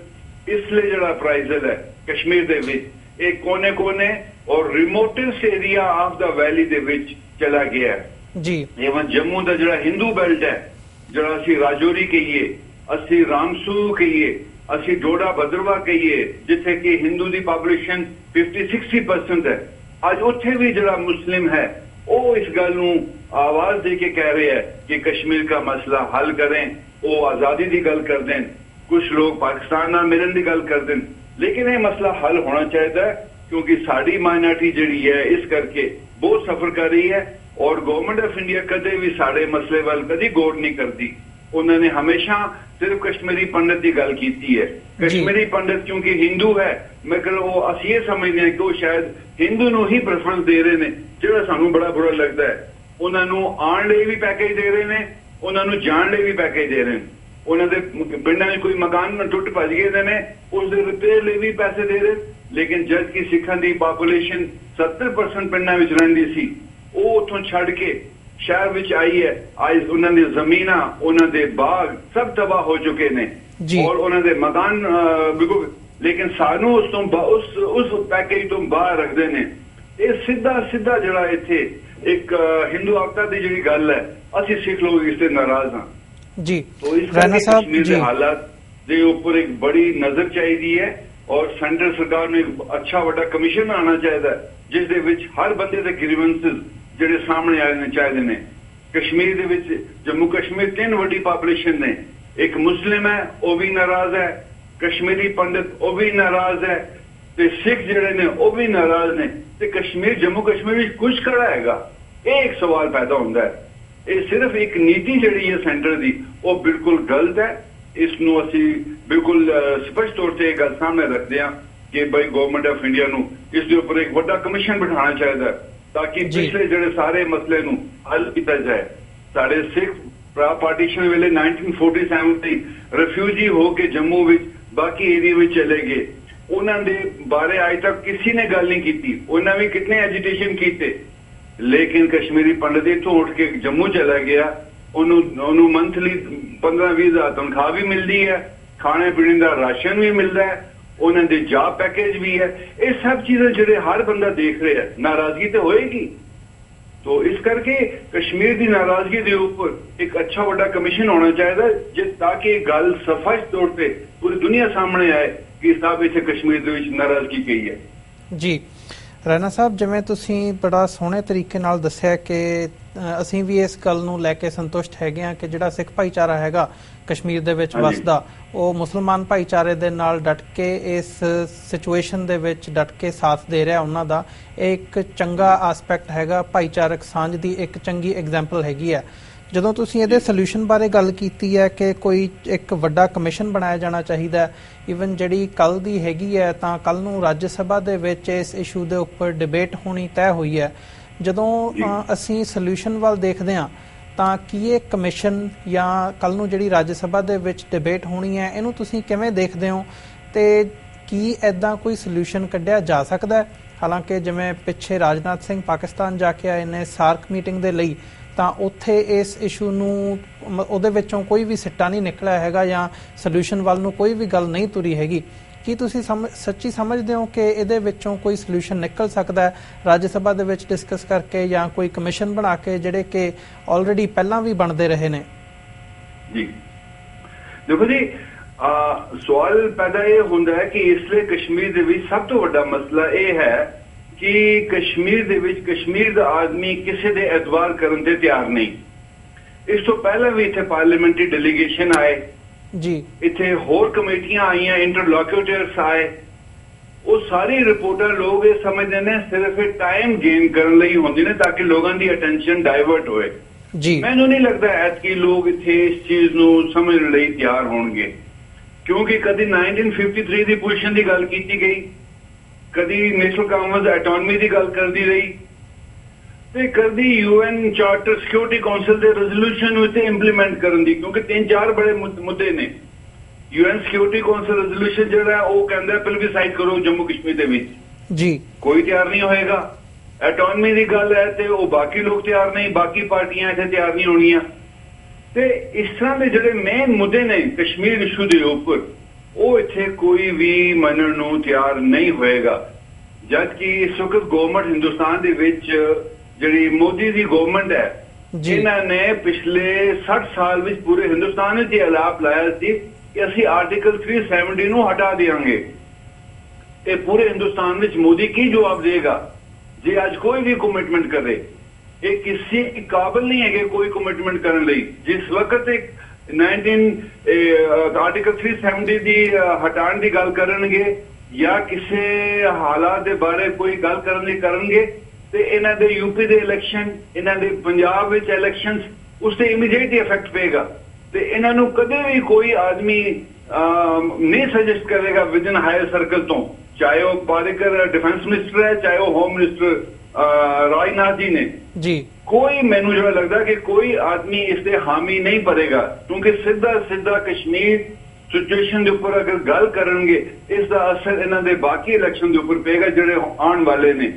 ਇਸ ਲਈ ਜਿਹੜਾ ਅਪਰਾਈਜ਼ਲ ਹੈ ਕਸ਼ਮੀਰ ਦੇ ਵਿੱਚ ਇਹ ਕੋਨੇ-ਕੋਨੇ ਔਰ ਰਿਮੋਟੈਸਟ ਏਰੀਆ ਆਫ ਦਾ ਵੈਲੀ ਦੇ ਵਿੱਚ ਚਲਾ ਗਿਆ ਜੀ। ਇਵਨ ਜੰਮੂ ਦਾ ਜਿਹੜਾ ਹਿੰਦੂ ਬੈਲਟ ਹੈ ਜਿਹੜਾ ਅਸੀਂ ਰਾਜੌਰੀ ਕਹੀਏ ਅਸੀਂ ਰਾਮਸੂ ਕਹੀਏ ਅਸੀਂ ਡੋਡਾ ਭਦਰਵਾ ਕਹੀਏ ਜਿੱਥੇ ਕਿ ਹਿੰਦੂ ਦੀ ਪਾਪੂਲੇਸ਼ਨ 50-60% ਹੈ। ਅੱਜ ਉੱਥੇ ਵੀ ਜਿਹੜਾ ਮੁਸਲਿਮ ਹੈ ਉਹ ਇਸ ਗੱਲ ਨੂੰ ਆਵਾਜ਼ ਦੇ ਕੇ ਕਹਿ ਰਿਹਾ ਹੈ ਕਿ ਕਸ਼ਮੀਰ ਦਾ ਮਸਲਾ ਹੱਲ ਕरें ਉਹ ਆਜ਼ਾਦੀ ਦੀ ਗੱਲ ਕਰਦੇ ਨੇ ਕੁਝ ਲੋਕ ਪਾਕਿਸਤਾਨ ਨਾਲ ਮਿਲਣ ਦੀ ਗੱਲ ਕਰਦੇ ਨੇ ਲੇਕਿਨ ਇਹ ਮਸਲਾ ਹੱਲ ਹੋਣਾ ਚਾਹੀਦਾ ਹੈ। ਕਿਉਂਕਿ ਸਾਡੀ ਮਾਈਨੋਰਿਟੀ ਜਿਹੜੀ ਹੈ ਇਸ ਕਰਕੇ ਬਹੁਤ ਸਫਰ ਕਰ ਰਹੀ ਹੈ ਔਰ ਗਵਰਨਮੈਂਟ ਆਫ ਇੰਡੀਆ ਕਦੇ ਵੀ ਸਾਡੇ ਮਸਲੇ ਵੱਲ ਕਦੀ ਗੌਰ ਨਹੀਂ ਕਰਦੀ। ਉਹਨਾਂ ਨੇ ਹਮੇਸ਼ਾ ਸਿਰਫ ਕਸ਼ਮੀਰੀ ਪੰਡਤ ਦੀ ਗੱਲ ਕੀਤੀ ਹੈ। ਕਸ਼ਮੀਰੀ ਪੰਡਤ ਕਿਉਂਕਿ ਹਿੰਦੂ ਹੈ ਮੈਂ ਕਹਿੰਦਾ ਉਹ ਅਸੀਂ ਇਹ ਸਮਝਦੇ ਹਾਂ ਕਿ ਉਹ ਸ਼ਾਇਦ ਹਿੰਦੂ ਨੂੰ ਹੀ ਪ੍ਰੈਫਰੈਂਸ ਦੇ ਰਹੇ ਨੇ ਜਿਹੜਾ ਸਾਨੂੰ ਬੜਾ ਬੁਰਾ ਲੱਗਦਾ ਹੈ। ਉਹਨਾਂ ਨੂੰ ਆਉਣ ਲਈ ਵੀ ਪੈਕੇਜ ਦੇ ਰਹੇ ਨੇ ਉਹਨਾਂ ਨੂੰ ਜਾਣ ਲਈ ਵੀ ਪੈਕੇਜ ਦੇ ਰਹੇ ਨੇ। ਉਹਨਾਂ ਦੇ ਪਿੰਡਾਂ 'ਚ ਕੋਈ ਮਕਾਨ ਟੁੱਟ ਭੱਜ ਗਏ ਨੇ ਉਸ ਦੇ ਰਿਪੇਅਰ ਲਈ ਵੀ ਪੈਸੇ ਦੇ ਰਹੇ ਲੇਕਿਨ ਜਦ ਕਿ ਸਿੱਖਾਂ ਦੀ ਪਾਪੂਲੇਸ਼ਨ 70% ਪਿੰਡਾਂ ਵਿੱਚ ਰਹਿੰਦੀ ਸੀ ਉਹ ਉੱਥੋਂ ਛੱਡ ਕੇ ਸ਼ਹਿਰ ਵਿੱਚ ਆਈ ਹੈ। ਅੱਜ ਉਹਨਾਂ ਦੀ ਜ਼ਮੀਨਾਂ ਉਹਨਾਂ ਦੇ ਬਾਗ ਸਭ ਤਬਾਹ ਹੋ ਚੁੱਕੇ ਨੇ। ਔਰ ਉਹਨਾਂ ਦੇ ਮਕਾਨ ਬਿਲਕੁਲ ਲੇਕਿਨ ਸਾਨੂੰ ਉਸ ਤੋਂ ਉਸ ਉਸ ਪੈਕੇਜ ਤੋਂ ਬਾਹਰ ਰੱਖਦੇ ਨੇ। ਇਹ ਸਿੱਧਾ ਸਿੱਧਾ ਜਿਹੜਾ ਇੱਥੇ ਇੱਕ ਹਿੰਦੂ ਆਗਤਾ ਦੀ ਜਿਹੜੀ ਗੱਲ ਹੈ ਅਸੀਂ ਸਿੱਖ ਲੋਕ ਇਸ ਤੇ ਨਾਰਾਜ਼ ਹਾਂ। ਜੀ। ਰਾਣਾ ਸਾਹਿਬ ਜੀ। ਹਾਲਾਤ ਦੇ ਉੱਪਰ ਇੱਕ ਬੜੀ ਨਜ਼ਰ ਚਾਹੀਦੀ ਹੈ। ਔਰ ਸੈਂਟਰ ਸਰਕਾਰ ਨੂੰ ਇੱਕ ਅੱਛਾ ਵੱਡਾ ਕਮਿਸ਼ਨ ਆਣਾ ਚਾਹੀਦਾ ਹੈ, ਜਿਸ ਦੇ ਵਿੱਚ ਹਰ ਬੰਦੇ ਦੇ ਗ੍ਰੀਵੈਂਸਸ ਜਿਹੜੇ ਸਾਹਮਣੇ ਆਣੇ ਚਾਹੀਦੇ ਨੇ। ਕਸ਼ਮੀਰ ਦੇ ਵਿੱਚ ਜੰਮੂ ਕਸ਼ਮੀਰ ਤਿੰਨ ਵੱਡੀ ਪਾਪੂਲੇਸ਼ਨ ਨੇ। ਇੱਕ ਮੁਸਲਿਮ ਹੈ ਉਹ ਵੀ ਨਾਰਾਜ਼ ਹੈ। ਕਸ਼ਮੀਰੀ ਪੰਡਿਤ ਉਹ ਵੀ ਨਾਰਾਜ਼ ਹੈ। ਤੇ ਸਿੱਖ ਜਿਹੜੇ ਨੇ ਉਹ ਵੀ ਨਾਰਾਜ਼ ਨੇ। ਤੇ ਕਸ਼ਮੀਰ ਜੰਮੂ ਕਸ਼ਮੀਰ ਵਿੱਚ ਕੁਝ ਖੜਾ ਹੈਗਾ ਇਹ ਇੱਕ ਸਵਾਲ ਪੈਦਾ ਹੁੰਦਾ ਹੈ। ਇਹ ਸਿਰਫ ਇੱਕ ਨੀਤੀ ਜਿਹੜੀ ਹੈ ਸੈਂਟਰ ਦੀ ਉਹ ਬਿਲਕੁਲ ਗਲਤ ਹੈ। ਇਸ ਨੂੰ ਅਸੀਂ ਬਿਲਕੁਲ ਸਪਸ਼ਟ ਤੌਰ ਤੇ ਗੱਲ ਸਾਹਮਣੇ ਰੱਖਦੇ ਹਾਂ ਕਿ ਬਈ ਗਵਰਨਮੈਂਟ ਆਫ ਇੰਡੀਆ ਨੂੰ ਇਸ ਦੇ ਉੱਪਰ ਇੱਕ ਵੱਡਾ ਕਮਿਸ਼ਨ ਬਿਠਾਉਣਾ ਚਾਹੀਦਾ ਤਾਂ ਕਿ। ਪਿਛਲੇ ਜਿਹੜੇ ਸਾਰੇ ਮਸਲੇ ਨੂੰ ਹੱਲ ਕੀਤਾ ਜਾਏ। ਸਾਡੇ ਸਿੱਖ ਪਾਰਟੀਸ਼ਨ ਵੇਲੇ 1947 ਦੀ ਰਿਫਿਊਜੀ ਹੋ ਕੇ ਜੰਮੂ ਵਿੱਚ ਬਾਕੀ ਏਰੀਆ ਵਿੱਚ ਚਲੇ ਗਏ। ਉਹਨਾਂ ਦੇ ਬਾਰੇ ਅਜੇ ਤੱਕ ਕਿਸੇ ਨੇ ਗੱਲ ਨਹੀਂ ਕੀਤੀ। ਉਹਨਾਂ ਵੀ ਕਿੰਨੇ ਐਜੀਟੇਸ਼ਨ ਕੀਤੇ। ਲੇਕਿਨ ਕਸ਼ਮੀਰੀ ਪੰਡਤ ਇੱਥੋਂ ਉੱਠ ਕੇ ਜੰਮੂ ਚਲਾ ਗਿਆ। ਉਹਨੂੰ ਉਹਨੂੰ ਮੰਥਲੀ 15-20 ਤਨਖਾਹ ਵੀ ਮਿਲਦੀ ਹੈ, ਖਾਣੇ ਪੀਣੇ ਦਾ ਰਾਸ਼ਨ ਵੀ ਮਿਲਦਾ ਹੈ, ਉਹਨਾਂ ਦੇ ਜੌਬ ਪੈਕੇਜ ਵੀ ਹੈ। ਇਹ ਸਭ ਚੀਜ਼ਾਂ ਜਿਹੜੇ ਹਰ ਬੰਦਾ ਦੇਖ ਰਿਹਾ ਹੈ, ਨਾਰਾਜ਼ਗੀ ਤੇ ਹੋਏਗੀ। ਤੋ ਇਸ ਕਰਕੇ ਕਸ਼ਮੀਰ ਦੀ ਨਾਰਾਜ਼ਗੀ ਦੇ ਉੱਪਰ ਇੱਕ ਅੱਛਾ ਵੱਡਾ ਕਮਿਸ਼ਨ ਹੋਣਾ ਚਾਹੀਦਾ ਜਿਸ ਤਾਂ ਕਿ ਇਹ ਗੱਲ ਸਫ਼ਾਈ ਤੌਰ ਤੇ ਪੂਰੀ ਦੁਨੀਆ ਸਾਹਮਣੇ ਆਏ ਕਿ ਸਾਹਿਬ ਇੱਥੇ ਕਸ਼ਮੀਰ ਦੇ ਵਿੱਚ ਨਾਰਾਜ਼ਗੀ ਕਹੀ ਹੈ। ਜੀ। ਰਾਣਾ ਸਾਹਿਬ, ਜਿਵੇਂ ਤੁਸੀਂ ਬੜਾ ਸੋਹਣੇ ਤਰੀਕੇ ਨਾਲ ਦੱਸਿਆ ਕਿ ਅਸੀਂ ਵੀ ਇਸ ਗੱਲ ਨੂੰ ਲੈ ਕੇ ਸੰਤੁਸ਼ਟ ਹੈਗੇ ਆ ਕਿ ਜਿਹੜਾ ਸਿੱਖ ਭਾਈਚਾਰਾ ਹੈਗਾ ਕਸ਼ਮੀਰ ਦੇ ਵਿੱਚ। ਵਸਦਾ ਉਹ ਮੁਸਲਮਾਨ ਭਾਈਚਾਰੇ ਦੇ ਨਾਲ ਡਟ ਕੇ ਇਸ ਸਿਚੁਏਸ਼ਨ ਦੇ ਵਿੱਚ ਡਟ ਕੇ ਸਾਥ ਦੇ ਰਿਹਾ ਉਹਨਾਂ ਦਾ। ਇਹ ਇੱਕ ਚੰਗਾ ਐਸਪੈਕਟ ਹੈਗਾ ਭਾਈਚਾਰਕ ਸਾਂਝ ਦੀ ਇੱਕ ਚੰਗੀ ਐਗਜ਼ਾਮਪਲ ਹੈਗੀ ਹੈ। ਜਦੋਂ ਤੁਸੀਂ ਇਹਦੇ ਸੋਲੂਸ਼ਨ ਬਾਰੇ ਗੱਲ ਕੀਤੀ ਹੈ ਕਿ ਕੋਈ ਇੱਕ ਵੱਡਾ ਕਮਿਸ਼ਨ ਬਣਾਇਆ ਜਾਣਾ ਚਾਹੀਦਾ ਇਵਨ ਜਿਹੜੀ ਕੱਲ ਦੀ ਹੈਗੀ ਹੈ ਤਾਂ ਕੱਲ ਨੂੰ ਰਾਜ ਸਭਾ ਦੇ ਵਿੱਚ ਇਸ ਇਸ਼ੂ ਦੇ ਉੱਪਰ ਡਿਬੇਟ ਹੋਣੀ ਤੈਅ ਹੋਈ ਹੈ। ਜਦੋਂ ਅਸੀਂ ਸੋਲੂਸ਼ਨ ਵੱਲ ਦੇਖਦੇ ਹਾਂ ਤਾਂ ਕੀ ਇਹ ਕਮਿਸ਼ਨ ਜਾਂ ਕੱਲ ਨੂੰ ਜਿਹੜੀ ਰਾਜ ਸਭਾ ਦੇ ਵਿੱਚ ਡਿਬੇਟ ਹੋਣੀ ਹੈ ਇਹਨੂੰ ਤੁਸੀਂ ਕਿਵੇਂ ਦੇਖਦੇ ਹੋ? ਤੇ ਕੀ ਐਦਾਂ ਕੋਈ ਸੋਲੂਸ਼ਨ ਕੱਢਿਆ ਜਾ ਸਕਦਾ ਹੈ? ਹਾਲਾਂਕਿ ਜਿਵੇਂ ਪਿੱਛੇ ਰਾਜਨਾਥ ਸਿੰਘ ਪਾਕਿਸਤਾਨ ਜਾ ਕੇ ਆਏ ਨੇ ਸਾਰਕ ਮੀਟਿੰਗ ਦੇ ਲਈ ਤਾਂ ਉੱਥੇ ਇਸ ਇਸ਼ੂ ਨੂੰ ਉਹਦੇ ਵਿੱਚੋਂ ਕੋਈ ਵੀ ਸਿੱਟਾ ਨਹੀਂ ਨਿਕਲਿਆ ਹੈਗਾ ਜਾਂ ਸੋਲੂਸ਼ਨ ਵੱਲ ਨੂੰ ਕੋਈ ਵੀ ਗੱਲ ਨਹੀਂ ਤੁਰੀ ਹੈਗੀ। ਕੀ ਤੁਸੀਂ ਸੱਚੀ ਸਮਝਦੇ ਹੋ ਕਿ ਇਹਦੇ ਵਿੱਚੋਂ ਕੋਈ ਸੋਲੂਸ਼ਨ ਨਿਕਲ ਸਕਦਾ ਹੈ? ਰਾਜ ਸਭਾ ਦੇ ਵਿੱਚ ਡਿਸਕਸ ਕਰਕੇ ਜਾਂ ਕੋਈ ਕਮਿਸ਼ਨ ਬਣਾ ਕੇ ਜਿਹੜੇ ਕਿ ਆਲਰੇਡੀ ਪਹਿਲਾਂ ਵੀ ਬਣਦੇ ਰਹੇ ਨੇ? ਜੀ। ਦੇਖੋ ਜੀ ਸਵਾਲ ਪੈਦਾ ਇਹ ਹੁੰਦਾ ਹੈ ਕਿ ਇਸ ਲਈ ਕਸ਼ਮੀਰ ਦੇ ਵਿੱਚ ਸਭ ਤੋਂ ਵੱਡਾ ਮਸਲਾ ਇਹ ਹੈ ਕਿ ਕਸ਼ਮੀਰ ਦੇ ਵਿੱਚ ਕਸ਼ਮੀਰ ਦਾ ਆਦਮੀ ਕਿਸੇ ਦੇ ਐਤਵਾਰ ਕਰਨ ਤੇ ਤਿਆਰ ਨਹੀਂ। ਇਸ ਤੋਂ ਪਹਿਲਾਂ ਵੀ ਇੱਥੇ ਪਾਰਲੀਮੈਂਟਰੀ ਡੈਲੀਗੇਸ਼ਨ ਆਏ। ਜੀ। ਇੱਥੇ ਹੋਰ ਕਮੇਟੀਆਂ ਆਈਆਂ ਇੰਟਰਲੋਕੂਟਰਸ ਆਏ। ਉਹ ਸਾਰੀ ਰਿਪੋਰਟਾਂ ਲੋਕ ਇਹ ਸਮਝਦੇ ਨੇ ਸਿਰਫ ਟਾਈਮ ਗੇਨ ਕਰਨ ਲਈ ਹੁੰਦੀ ਨੇ ਤਾਂ ਕਿ ਲੋਕਾਂ ਦੀ ਅਟੈਂਸ਼ਨ ਡਾਇਵਰਟ ਹੋਏ। ਜੀ। ਮੈਨੂੰ ਨਹੀਂ ਲੱਗਦਾ ਐਤਕੀ ਲੋਕ ਇੱਥੇ ਇਸ ਚੀਜ਼ ਨੂੰ ਸਮਝਣ ਲਈ ਤਿਆਰ ਹੋਣਗੇ। ਕਿਉਂਕਿ ਕਦੀ 1953 ਦੀ ਪੋਜੀਸ਼ਨ ਦੀ ਗੱਲ ਕੀਤੀ ਗਈ ਕਦੀ ਨੈਸ਼ਨਲ ਕਾਨਫਰੰਸ ਆਟੋਨਮੀ ਦੀ ਗੱਲ ਕਰਦੀ ਰਹੀ ਤੇ ਕਦੀ ਯੂਐਨ ਚਾਰਟਰ ਸਿਕਿਉਰਿਟੀ ਕਾਉਂਸਲ ਦੇ ਰੈਜ਼ੋਲੂਸ਼ਨ ਨੂੰ ਇੱਥੇ ਇੰਪਲੀਮੈਂਟ ਕਰਨ ਦੀ ਕਿਉਂਕਿ ਤਿੰਨ ਚਾਰ ਬੜੇ ਮੁੱਦ- ਨੇ। ਯੂਐਨ ਸਿਕਿਉਰਿਟੀ ਕਾਉਂਸਲ ਰੈਜ਼ੋਲੂਸ਼ਨ ਜਿਹੜਾ ਉਹ ਕਹਿੰਦਾ ਪਲਵੀਸਾਈਡ ਕਰੋ ਜੰਮੂ ਕਸ਼ਮੀਰ ਦੇ ਵਿੱਚ। ਜੀ। ਕੋਈ ਤਿਆਰ ਨਹੀਂ ਹੋਏਗਾ। ਆਟੋਨਮੀ ਦੀ ਗੱਲ ਹੈ ਤੇ ਉਹ ਬਾਕੀ ਲੋਕ ਤਿਆਰ ਨਹੀਂ ਬਾਕੀ ਪਾਰਟੀਆਂ ਇੱਥੇ ਤਿਆਰ ਨਹੀਂ ਹੋਣੀਆਂ। ਤੇ ਇਸ ਤਰ੍ਹਾਂ ਦੇ ਜਿਹੜੇ ਮੇਨ ਮੁੱਦੇ ਨੇ ਕਸ਼ਮੀਰ ਇਸ਼ੂ ਦੇ ਉੱਪਰ ਉਹ ਇੱਥੇ ਕੋਈ ਵੀ ਮੰਨਣ ਨੂੰ ਤਿਆਰ ਨਹੀਂ ਹੋਏਗਾ। ਜਦ ਕਿ ਇਸ ਵਕਤ ਗਵਰਨਮੈਂਟ ਹਿੰਦੁਸਤਾਨ ਦੇ ਵਿੱਚ ਜਿਹੜੀ ਮੋਦੀ ਦੀ ਗਵਰਨਮੈਂਟ ਹੈ ਜੀ। ਇਹਨਾਂ ਨੇ ਪਿਛਲੇ 60 ਸਾਲ ਵਿੱਚ ਪੂਰੇ ਹਿੰਦੁਸਤਾਨ ਵਿੱਚ ਇਹ ਅਲਾਪ ਲਾਇਆ ਸੀ ਕਿ ਅਸੀਂ ਆਰਟੀਕਲ 370 ਨੂੰ ਹਟਾ ਦੇਵਾਂਗੇ। ਤੇ ਪੂਰੇ ਹਿੰਦੁਸਤਾਨ ਵਿੱਚ ਮੋਦੀ ਕੀ ਜਵਾਬ ਦੇਗਾ ਜੇ ਅੱਜ ਕੋਈ ਵੀ ਕਮਿਟਮੈਂਟ ਕਰੇ ਇਹ ਕਿਸੇ ਕਾਬਲ ਨਹੀਂ ਹੈਗੇ ਕੋਈ ਕਮਿਟਮੈਂਟ ਕਰਨ ਲਈ। ਜਿਸ ਵਕਤ ਇੱਕ 19 ਇਹ, ਆਰਟੀਕਲ 370 ਦੀ ਹਟਾਉਣ ਦੀ ਗੱਲ ਕਰਨਗੇ ਜਾਂ ਕਿਸੇ ਹਾਲਾਤ ਦੇ ਬਾਰੇ ਕੋਈ ਗੱਲ ਕਰਨ ਲਈ ਕਰਨਗੇ ਤੇ ਇਹਨਾਂ ਦੇ ਯੂਪੀ ਦੇ ਇਲੈਕਸ਼ਨ ਇਹਨਾਂ ਦੇ ਪੰਜਾਬ ਵਿੱਚ ਇਲੈਕਸ਼ਨਸ ਉਸ ਤੇ ਇਮੀਡੀਏਟ ਇਫੈਕਟ ਪਏਗਾ। ਤੇ ਇਹਨਾਂ ਨੂੰ ਕਦੇ ਵੀ ਕੋਈ ਆਦਮੀ ਨਹੀਂ ਸੁਜੈਸਟ ਕਰੇਗਾ ਵਿਦਨ ਹਾਇਰ ਸਰਕਲ ਤੋਂ। ਚਾਹੇ ਉਹ ਪਾਰੇਕਰ ਡਿਫੈਂਸ ਮਿਨਿਸਟਰ ਹੈ ਚਾਹੇ ਉਹ ਹੋਮ ਮਿਨਿਸਟਰ ਰਾਜਨਾਥ ਜੀ ਨੇ। ਜੀ। ਕੋਈ ਮੈਨੂੰ ਜਿਹੜਾ ਲੱਗਦਾ ਕਿ ਕੋਈ ਆਦਮੀ ਇਸ ਦੇ ਹਾਮੀ ਨਹੀਂ ਭਰੇਗਾ ਕਿਉਂਕਿ ਸਿੱਧਾ ਸਿੱਧਾ ਕਸ਼ਮੀਰ ਸਿਚੁਏਸ਼ਨ ਦੇ ਉੱਪਰ ਅਗਰ ਗੱਲ ਕਰਨਗੇ ਇਸ ਦਾ ਅਸਰ ਇਹਨਾਂ ਦੇ ਬਾਕੀ ਇਲੈਕਸ਼ਨ ਦੇ ਉੱਪਰ ਪਏਗਾ ਜਿਹੜੇ ਆਉਣ ਵਾਲੇ ਨੇ।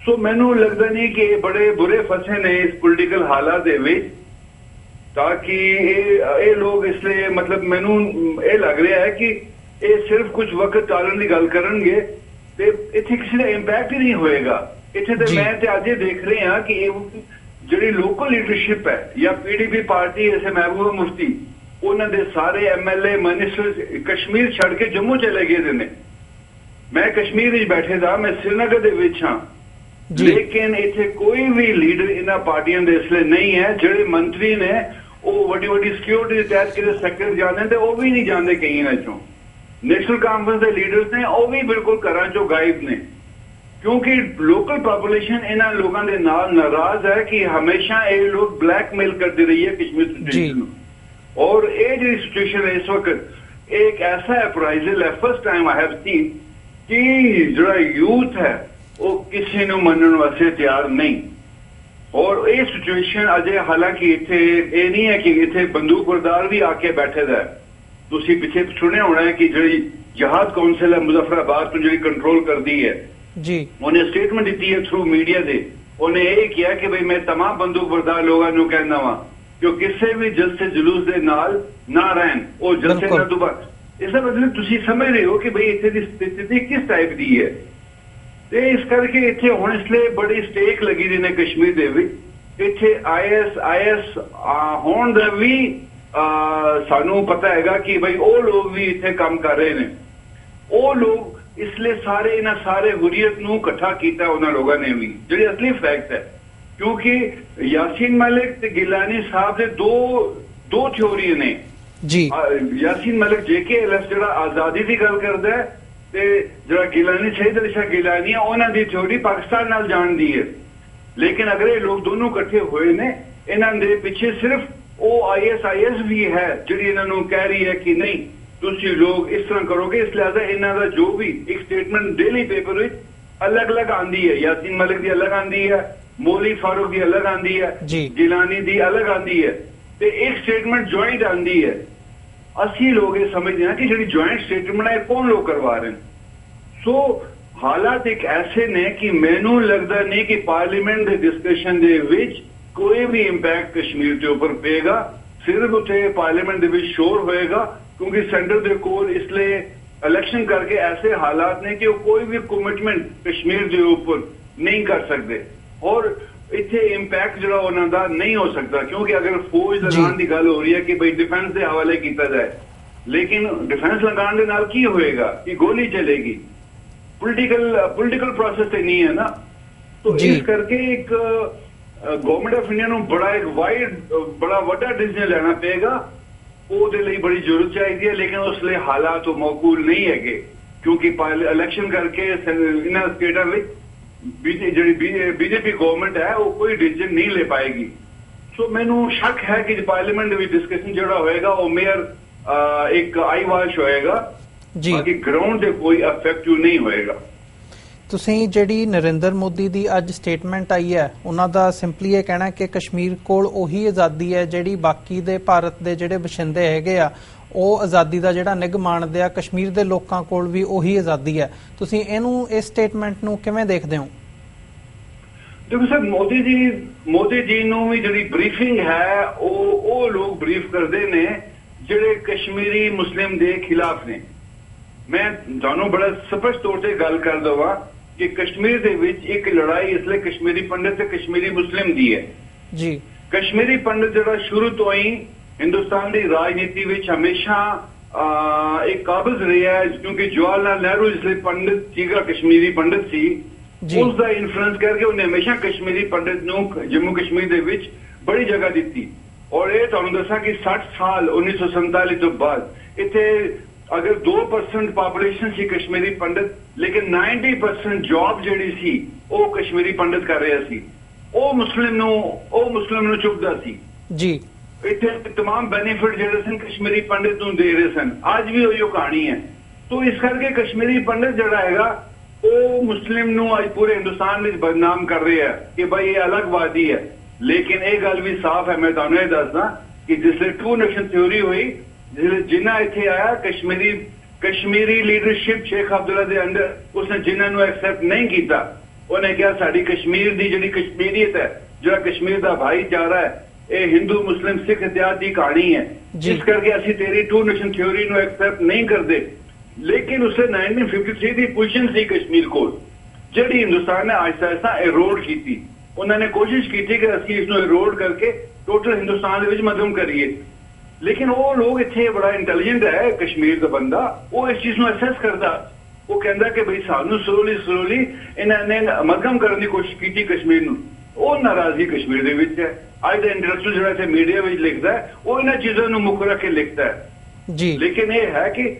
ਸੋ ਮੈਨੂੰ ਲੱਗਦਾ ਨਹੀਂ ਕਿ ਇਹ ਬੜੇ ਬੁਰੇ ਫਸੇ ਨੇ ਇਸ ਪੋਲੀਟੀਕਲ ਹਾਲਾਤ ਦੇ ਵਿੱਚ ਤਾਂ ਕਿ ਇਹ ਇਹ ਲੋਕ ਇਸ ਲਈ ਮਤਲਬ ਮੈਨੂੰ ਇਹ ਲੱਗ ਰਿਹਾ ਹੈ ਕਿ ਇਹ ਸਿਰਫ ਕੁਝ ਵਕਤ ਟਾਲਣ ਦੀ ਗੱਲ ਕਰਨਗੇ ਤੇ ਇੱਥੇ ਕਿਸੇ ਦਾ ਇੰਪੈਕਟ ਹੀ ਨਹੀਂ ਹੋਏਗਾ ਇੱਥੇ ਤੇ। ਮੈਂ ਤੇ ਅੱਜ ਇਹ ਦੇਖ ਰਹੇ ਹਾਂ ਕਿ ਇਹ ਜਿਹੜੀ ਲੋਕਲ ਲੀਡਰਸ਼ਿਪ ਹੈ ਜਾਂ ਪੀਡੀਪੀ ਪਾਰਟੀ ਐਸੇ ਮਹਿਬੂਬਾ ਮੁਫਤੀ ਉਹਨਾਂ ਦੇ ਸਾਰੇ ਐਮਐਲਏ ਮਿਨਿਸਟਰ ਕਸ਼ਮੀਰ ਛੱਡ ਕੇ ਜੰਮੂ ਚਲੇ ਗਏ ਨੇ ਮੈਂ ਕਸ਼ਮੀਰ ਵਿੱਚ ਬੈਠੇ ਦਾ ਮੈਂ ਸ੍ਰੀਨਗਰ ਦੇ ਵਿੱਚ ਹਾਂ। ਲੇਕਿਨ ਇੱਥੇ ਕੋਈ ਵੀ ਲੀਡਰ ਇਹਨਾਂ ਪਾਰਟੀਆਂ ਦੇ ਇਸ ਲਈ ਨਹੀਂ ਹੈ। ਜਿਹੜੇ ਮੰਤਰੀ ਨੇ ਉਹ ਵੱਡੀ ਵੱਡੀ ਸਿਕਿਉਰਿਟੀ ਦੇ ਤਹਿਤ ਕਿਤੇ ਸੈਕਟਰ ਜਾਂਦੇ ਨੇ ਤੇ ਉਹ ਵੀ ਨਹੀਂ ਜਾਂਦੇ ਕਈ ਇਹਨਾਂ ਚੋਂ ਨੈਸ਼ਨਲ ਕਾਨਫਰੰਸ ਦੇ ਲੀਡਰਸ ਨੇ ਉਹ ਵੀ ਬਿਲਕੁਲ ਘਰਾਂ ਚੋਂ ਗਾਇਬ ਨੇ। ਕਿਉਂਕਿ ਲੋਕਲ ਪੋਪੂਲੇਸ਼ਨ ਇਹਨਾਂ ਲੋਕਾਂ ਦੇ ਨਾਲ ਨਾਰਾਜ਼ ਹੈ ਕਿ ਹਮੇਸ਼ਾ ਇਹ ਲੋਕ ਬਲੈਕਮੇਲ ਕਰਦੇ ਰਹੀ ਹੈ ਕਸ਼ਮੀਰ। ਸਿਚੁਏਸ਼ਨ ਨੂੰ। ਔਰ ਇਹ ਜਿਹੜੀ ਸਿਚੁਏਸ਼ਨ ਹੈ ਇਸ ਵਕਤ ਇੱਕ ਐਸਾ ਅਪਰਾਈਜ਼ਲ ਹੈ first time I have seen ਕਿ ਜਿਹੜਾ ਯੂਥ ਹੈ ਉਹ ਕਿਸੇ ਨੂੰ ਮੰਨਣ ਵਾਸਤੇ ਤਿਆਰ ਨਹੀਂ ਔਰ ਇਹ ਸਿਚੁਏਸ਼ਨ ਅਜੇ ਹਾਲਾਂਕਿ ਇੱਥੇ ਇਹ ਨਹੀਂ ਹੈ ਕਿ ਇੱਥੇ ਬੰਦੂਕ ਬਰਦਾਰ ਵੀ ਆ ਕੇ ਬੈਠੇ ਦਾ ਹੈ। ਤੁਸੀਂ ਪਿੱਛੇ ਸੁਣਿਆ ਹੋਣਾ ਹੈ ਕਿ ਜਿਹੜੀ ਜਹਾਦ ਕੌਂਸਲ ਹੈ ਮੁਜ਼ਫਰਾਬਾਦ ਤੋਂ ਜਿਹੜੀ ਕੰਟਰੋਲ ਕਰਦੀ ਹੈ ਜੀ ਉਹਨੇ ਸਟੇਟਮੈਂਟ ਦਿੱਤੀ ਹੈ ਥਰੂ ਮੀਡੀਆ ਦੇ ਉਹਨੇ ਇਹ ਕਿਹਾ ਕਿ ਭਈ ਮੈਂ तमाम ਬੰਦੂਕ ਬਰਦਾਰ ਲੋਕਾਂ ਨੂੰ ਕਹਿੰਦਾ ਵਾਂ ਕਿ ਉਹ ਕਿਸੇ ਵੀ ਜਲਸੇ ਜਲੂਸ ਦੇ ਨਾਲ ਨਾ ਰਹਿਣ ਉਹ ਜਲਸੇ ਬਿਲਕੁਲ। ਨਾ ਦੁਬਾਰਾ ਇਸ ਦਾ ਮਤਲਬ ਤੁਸੀਂ ਸਮਝ ਰਹੇ ਹੋ ਕਿ ਭਈ ਇੱਥੇ ਦੀ ਸਥਿਤੀ ਕਿਸ ਟਾਈਪ ਦੀ ਹੈ ਤੇ ਇਸ ਕਰਕੇ ਇੱਥੇ ਹੁਣ ਇਸ ਲਈ ਬੜੀ ਸਟੇਕ ਲੱਗੀ ਦੀ ਨੇ ਕਸ਼ਮੀਰ ਦੇ ਵਿੱਚ। ਇੱਥੇ ਆਈਐਸ ਆਈਐਸ ਹੋਣ ਦਾ ਵੀ ਸਾਨੂੰ ਪਤਾ ਹੈਗਾ ਕਿ ਭਈ ਉਹ ਲੋਕ ਵੀ ਇੱਥੇ ਕੰਮ ਕਰ ਰਹੇ ਨੇ। ਉਹ ਲੋਕ ਇਸ ਲਈ ਸਾਰੇ ਇਹਨਾਂ ਸਾਰੇ ਹੁਰੀਅਤ ਨੂੰ ਇਕੱਠਾ ਕੀਤਾ ਉਹਨਾਂ ਲੋਕਾਂ ਨੇ ਵੀ ਜਿਹੜੇ ਅਸਲੀ ਫੈਕਟ ਹੈ। ਕਿਉਂਕਿ ਯਾਸੀਨ ਮਲਿਕ ਤੇ ਗਿਲਾਨੀ ਸਾਹਿਬ ਦੇ ਦੋ ਦੋ ਥਿਉਰੀ ਨੇ। ਜੀ। ਯਾਸੀਨ ਮਲਿਕ ਜੇਕੇਐਲਐਫ ਜਿਹੜਾ ਆਜ਼ਾਦੀ ਦੀ ਗੱਲ ਕਰਦਾ ਹੈ ਤੇ ਜਿਹੜਾ ਗਿਲਾਨੀ ਸ਼ਹੀਦ ਅਲੀ ਸ਼ਾਹ ਗਿਲਾਨੀ ਹੈ ਉਹਨਾਂ ਦੀ ਥਿਉਰੀ ਪਾਕਿਸਤਾਨ ਨਾਲ ਜਾਣਦੀ ਹੈ। ਲੇਕਿਨ ਅਗਰ ਇਹ ਲੋਕ ਦੋਨੋਂ ਇਕੱਠੇ ਹੋਏ ਨੇ ਇਹਨਾਂ ਦੇ ਪਿੱਛੇ ਸਿਰਫ ਉਹ ਆਈਐਸਆਈਐਸ ਵੀ ਹੈ ਜਿਹੜੀ ਇਹਨਾਂ ਨੂੰ ਕਹਿ ਰਹੀ ਹੈ ਕਿ ਨਹੀਂ ਤੁਸੀਂ ਲੋਕ ਇਸ ਤਰ੍ਹਾਂ ਕਰੋਗੇ ਇਸ ਲਿਹਾਜ਼ਾ ਇਹਨਾਂ ਦਾ ਜੋ ਵੀ ਇੱਕ ਸਟੇਟਮੈਂਟ ਡੇਲੀ ਪੇਪਰ ਵਿੱਚ ਅਲੱਗ-ਅਲੱਗ ਆਂਦੀ ਹੈ। ਯਾਸੀਨ ਮਲਿਕ ਦੀ ਅਲੱਗ ਆਂਦੀ ਹੈ ਮੌਲੀ ਫਾਰੂਕ ਦੀ ਅਲੱਗ ਆਂਦੀ ਹੈ ਜੀ। ਗਿਲਾਨੀ ਦੀ ਅਲੱਗ ਆਂਦੀ ਹੈ। ਤੇ ਇੱਕ ਸਟੇਟਮੈਂਟ ਜੁਆਇੰਟ ਆਂਦੀ ਹੈ। ਅਸੀਂ ਲੋਕ ਇਹ ਸਮਝਦੇ ਹਾਂ ਕਿ ਜਿਹੜੀ ਜੁਆਇੰਟ ਸਟੇਟਮੈਂਟ ਹੈ ਕੌਣ ਲੋਕ ਕਰਵਾ ਰਹੇ ਨੇ? ਸੋ ਹਾਲਾਤ ਇੱਕ ਐਸੇ ਨੇ ਕਿ ਮੈਨੂੰ ਲੱਗਦਾ ਨਹੀਂ ਕਿ ਪਾਰਲੀਮੈਂਟ ਦੇ ਡਿਸਕਸ਼ਨ ਦੇ ਵਿੱਚ ਕੋਈ ਵੀ ਇੰਪੈਕਟ ਕਸ਼ਮੀਰ ਦੇ ਉੱਪਰ ਪਏਗਾ। ਸਿਰਫ ਉੱਥੇ ਪਾਰਲੀਮੈਂਟ ਦੇ ਵਿੱਚ ਸ਼ੋਰ ਹੋਏਗਾ, ਕਿਉਂਕਿ ਸੈਂਟਰ ਦੇ ਕੋਲ ਇਸ ਲਈ ਇਲੈਕਸ਼ਨ ਕਰਕੇ ਐਸੇ ਹਾਲਾਤ ਨੇ ਕਿ ਉਹ ਕੋਈ ਵੀ ਕਮਿਟਮੈਂਟ ਕਸ਼ਮੀਰ ਦੇ ਉੱਪਰ ਨਹੀਂ ਕਰ ਸਕਦੇ। ਔਰ ਇੱਥੇ ਇੰਪੈਕਟ ਜਿਹੜਾ ਉਹਨਾਂ ਦਾ ਨਹੀਂ ਹੋ ਸਕਦਾ ਕਿਉਂਕਿ ਅਗਰ ਫੌਜ। ਲਗਾਉਣ ਦੀ ਗੱਲ ਹੋ ਰਹੀ ਹੈ ਕਿ ਬਈ ਡਿਫੈਂਸ ਦੇ ਹਵਾਲੇ ਕੀਤਾ ਜਾਏ ਲੇਕਿਨ ਡਿਫੈਂਸ ਲਗਾਉਣ ਦੇ ਨਾਲ ਕੀ ਹੋਏਗਾ ਕਿ ਗੋਲੀ ਚਲੇਗੀ ਪੋਲੀਟੀਕਲ ਪੋਲੀਟੀਕਲ ਪ੍ਰੋਸੈਸ ਤੇ ਨਹੀਂ ਹੈ ਨਾ ਤੋ। ਇਸ ਕਰਕੇ ਇੱਕ ਗਵਰਨਮੈਂਟ ਆਫ ਇੰਡੀਆ ਨੂੰ ਬੜਾ ਇੱਕ ਵਾਈਡ ਬੜਾ ਵੱਡਾ ਡਿਸੀਜਨ ਲੈਣਾ ਪਏਗਾ ਉਹਦੇ ਲਈ ਬੜੀ ਜ਼ਰੂਰਤ ਚਾਹੀਦੀ ਹੈ ਲੇਕਿਨ ਉਸ ਲਈ ਹਾਲਾਤ ਮੌਕੂਲ ਨਹੀਂ ਹੈਗੇ ਕਿਉਂਕਿ ਇਲੈਕਸ਼ਨ ਕਰਕੇ ਇਹਨਾਂ ਸਟੇਟਾਂ ਵਿੱਚ ਜਿਹੜੀ ਬੀਜੇਪੀ ਗਵਰਨਮੈਂਟ ਹੈ ਉਹ ਕੋਈ ਡਿਸੀਜਨ ਨਹੀਂ ਲੈ ਪਾਏਗੀ। ਸੋ ਮੈਨੂੰ ਸ਼ੱਕ ਹੈ ਕਿ ਪਾਰਲੀਮੈਂਟ ਦੇ ਵਿੱਚ ਡਿਸਕਸ਼ਨ ਜਿਹੜਾ ਹੋਏਗਾ ਉਹ ਮੇਅਰ ਇੱਕ ਆਈ ਵਾਸ਼ ਹੋਏਗਾ। ਜੀ। ਬਾਕੀ ਗਰਾਊਂਡ ਤੇ ਕੋਈ ਇਫੈਕਟਿਵ ਨਹੀਂ ਹੋਏਗਾ। ਤੁਸੀਂ ਜਿਹੜੀ ਨਰਿੰਦਰ ਮੋਦੀ ਦੀ ਅੱਜ ਸਟੇਟਮੈਂਟ ਆਈ ਹੈ ਉਹਨਾਂ ਦਾ ਸਿੰਪਲੀ ਇਹ ਕਹਿਣਾ ਕਿ ਕਸ਼ਮੀਰ ਕੋਲ ਉਹੀ ਆਜ਼ਾਦੀ ਹੈ ਜਿਹੜੀ ਬਾਕੀ ਦੇ ਭਾਰਤ ਦੇ ਜਿਹੜੇ ਵਸਿੰਦੇ ਹੈਗੇ ਆ ਉਹ ਆਜ਼ਾਦੀ ਦਾ ਜਿਹੜਾ ਨਿੱਘ ਮਾਣਦੇ ਆ ਕਸ਼ਮੀਰ ਦੇ ਲੋਕਾਂ ਕੋਲ ਵੀ ਉਹੀ ਆਜ਼ਾਦੀ ਹੈ। ਤੁਸੀਂ ਇਹਨੂੰ ਇਸ ਸਟੇਟਮੈਂਟ ਨੂੰ ਕਿਵੇਂ ਦੇਖਦੇ ਹੋ? ਦੇਖੋ ਸਰ ਮੋਦੀ ਜੀ ਮੋਦੀ ਜੀ ਨੂੰ ਵੀ ਜਿਹੜੀ ਬਰੀਫਿੰਗ ਹੈ ਉਹ ਉਹ ਲੋਕ ਬਰੀਫ ਕਰਦੇ ਨੇ ਜਿਹੜੇ ਕਸ਼ਮੀਰੀ ਮੁਸਲਿਮ ਦੇ ਖਿਲਾਫ ਨੇ। ਮੈਂ ਤੁਹਾਨੂੰ ਬੜਾ ਸਪਸ਼ਟ ਤੌਰ ਤੇ ਗੱਲ ਕਰ ਦਵਾਂ ਕਿ ਕਸ਼ਮੀਰ ਦੇ ਵਿੱਚ ਇੱਕ ਲੜਾਈ ਇਸ ਲਈ ਕਸ਼ਮੀਰੀ ਪੰਡਤ ਤੇ ਕਸ਼ਮੀਰੀ ਮੁਸਲਿਮ ਦੀ ਹੈ। ਜੀ। ਕਸ਼ਮੀਰੀ ਪੰਡਤ ਜਿਹੜਾ ਸ਼ੁਰੂ ਤੋਂ ਹੀ ਹਿੰਦੁਸਤਾਨ ਦੀ ਰਾਜਨੀਤੀ ਵਿੱਚ ਹਮੇਸ਼ਾ ਇੱਕ ਕਾਬਜ਼ ਰਿਹਾ ਹੈ ਕਿਉਂਕਿ ਜਵਾਹਰ ਲਾਲ ਨਹਿਰੂ ਜਿਸ ਲਈ ਪੰਡਤ ਸੀਗਾ ਕਸ਼ਮੀਰੀ ਪੰਡਤ ਸੀ। ਉਸ ਦਾ ਇਨਫਲੂਐਂਸ ਕਰਕੇ ਉਹਨੇ ਹਮੇਸ਼ਾ ਕਸ਼ਮੀਰੀ ਪੰਡਤ ਨੂੰ ਜੰਮੂ ਕਸ਼ਮੀਰ ਦੇ ਵਿੱਚ ਬੜੀ ਜਗ੍ਹਾ ਦਿੱਤੀ। ਔਰ ਇਹ ਤੁਹਾਨੂੰ ਦੱਸਾਂ ਕਿ 60 ਸਾਲ 1947 ਤੋਂ ਬਾਅਦ ਇੱਥੇ ਅਗਰ 2% ਪਾਪੂਲੇਸ਼ਨ ਸੀ ਕਸ਼ਮੀਰੀ ਪੰਡਤ ਲੇਕਿਨ 90% ਜੌਬ ਜਿਹੜੀ ਸੀ ਉਹ ਕਸ਼ਮੀਰੀ ਪੰਡਤ ਕਰ ਰਿਹਾ ਸੀ। ਉਹ ਮੁਸਲਿਮ ਨੂੰ ਉਹ ਮੁਸਲਿਮ ਨੂੰ ਚੁੱਕਦਾ ਸੀ। ਜੀ। ਇੱਥੇ तमाम ਬੈਨੀਫਿਟ ਜਿਹੜੇ ਸਨ ਕਸ਼ਮੀਰੀ ਪੰਡਤ ਨੂੰ ਦੇ ਰਹੇ ਸਨ ਅੱਜ ਵੀ ਉਹੀ ਕਹਾਣੀ ਹੈ ਤੋਂ ਇਸ ਕਰਕੇ ਕਸ਼ਮੀਰੀ ਪੰਡਤ ਜਿਹੜਾ ਹੈਗਾ ਉਹ ਮੁਸਲਿਮ ਨੂੰ ਅੱਜ ਪੂਰੇ ਹਿੰਦੁਸਤਾਨ ਵਿੱਚ ਬਦਨਾਮ ਕਰ ਰਿਹਾ ਹੈ ਕਿ ਭਾਈ ਇਹ ਅਲੱਗਵਾਦੀ ਹੈ ਲੇਕਿਨ ਇਹ ਗੱਲ ਵੀ ਸਾਫ਼ ਹੈ ਮੈਂ ਤੁਹਾਨੂੰ ਇਹ ਦੱਸਦਾ ਕਿ ਜਿਸਲੇ ਟੂ ਨੇਸ਼ਨ ਥਿਉਰੀ ਹੋਈ ਜਿਸਲੇ ਜਿੰਨਾ ਇੱਥੇ ਆਇਆ ਕਸ਼ਮੀਰੀ ਕਸ਼ਮੀਰੀ ਲੀਡਰਸ਼ਿਪ ਸ਼ੇਖ ਅਬਦੁੱਲਾ ਦੇ ਅੰਦਰ ਉਸਨੇ ਜਿਨ੍ਹਾਂ ਨੂੰ ਐਕਸੈਪਟ ਨਹੀਂ ਕੀਤਾ ਉਹਨੇ ਕਿਹਾ ਸਾਡੀ ਕਸ਼ਮੀਰ ਦੀ ਜਿਹੜੀ ਕਸ਼ਮੀਰੀਅਤ ਹੈ ਜਿਹੜਾ ਕਸ਼ਮੀਰ ਦਾ ਭਾਈਚਾਰਾ ਹੈ ਇਹ ਹਿੰਦੂ ਮੁਸਲਿਮ ਸਿੱਖ ਇਤਿਹਾਦ ਦੀ ਕਹਾਣੀ ਹੈ। ਜਿਸ ਕਰਕੇ ਅਸੀਂ ਤੇਰੀ ਟੂ ਨੇਸ਼ਨ ਥਿਉਰੀ ਨੂੰ ਐਕਸੈਪਟ ਨਹੀਂ ਕਰਦੇ। ਲੇਕਿਨ ਉਸੇ 1953 ਦੀ ਪੋਜੀਸ਼ਨ ਸੀ ਕਸ਼ਮੀਰ ਕੋਲ ਜਿਹੜੀ ਹਿੰਦੁਸਤਾਨ ਨੇ ਆਹਿਸਤਾ ਆਹਿਸਤਾ ਐਰੋਡ ਕੀਤੀ। ਉਹਨਾਂ ਨੇ ਕੋਸ਼ਿਸ਼ ਕੀਤੀ ਕਿ ਅਸੀਂ ਇਸ ਨੂੰ ਐਰੋਡ ਕਰਕੇ ਟੋਟਲ ਹਿੰਦੁਸਤਾਨ ਦੇ ਵਿੱਚ ਮਦਮ ਕਰੀਏ। ਲੇਕਿਨ ਉਹ ਲੋਕ ਇੱਥੇ ਬੜਾ ਇੰਟੈਲੀਜੈਂਟ ਹੈ ਕਸ਼ਮੀਰ ਦਾ ਬੰਦਾ। ਉਹ ਇਸ ਚੀਜ਼ ਨੂੰ ਅਸੈਸ ਕਰਦਾ। ਉਹ ਕਹਿੰਦਾ ਕਿ ਭਈ ਸਾਨੂੰ ਸਲੋਲੀ ਸਲੋਲੀ ਇਹਨਾਂ ਨੇ ਅਮਲਗਮ ਕਰਨ ਦੀ ਕੋਸ਼ਿਸ਼ ਕੀਤੀ ਕਸ਼ਮੀਰ ਨੂੰ। ਉਹ ਨਾਰਾਜ਼ਗੀ ਕਸ਼ਮੀਰ ਦੇ ਵਿੱਚ ਹੈ। ਅੱਜ ਦਾ ਇੰਟੈਲੈਕਚੁਅਲ ਜਿਹੜਾ ਇੱਥੇ ਮੀਡੀਆ ਵਿੱਚ ਲਿਖਦਾ ਉਹ ਇਹਨਾਂ ਚੀਜ਼ਾਂ ਨੂੰ ਮੁੱਖ ਰੱਖ ਕੇ ਲਿਖਦਾ ਹੈ। ਜੀ। ਲੇਕਿਨ ਇਹ ਹੈ ਕਿ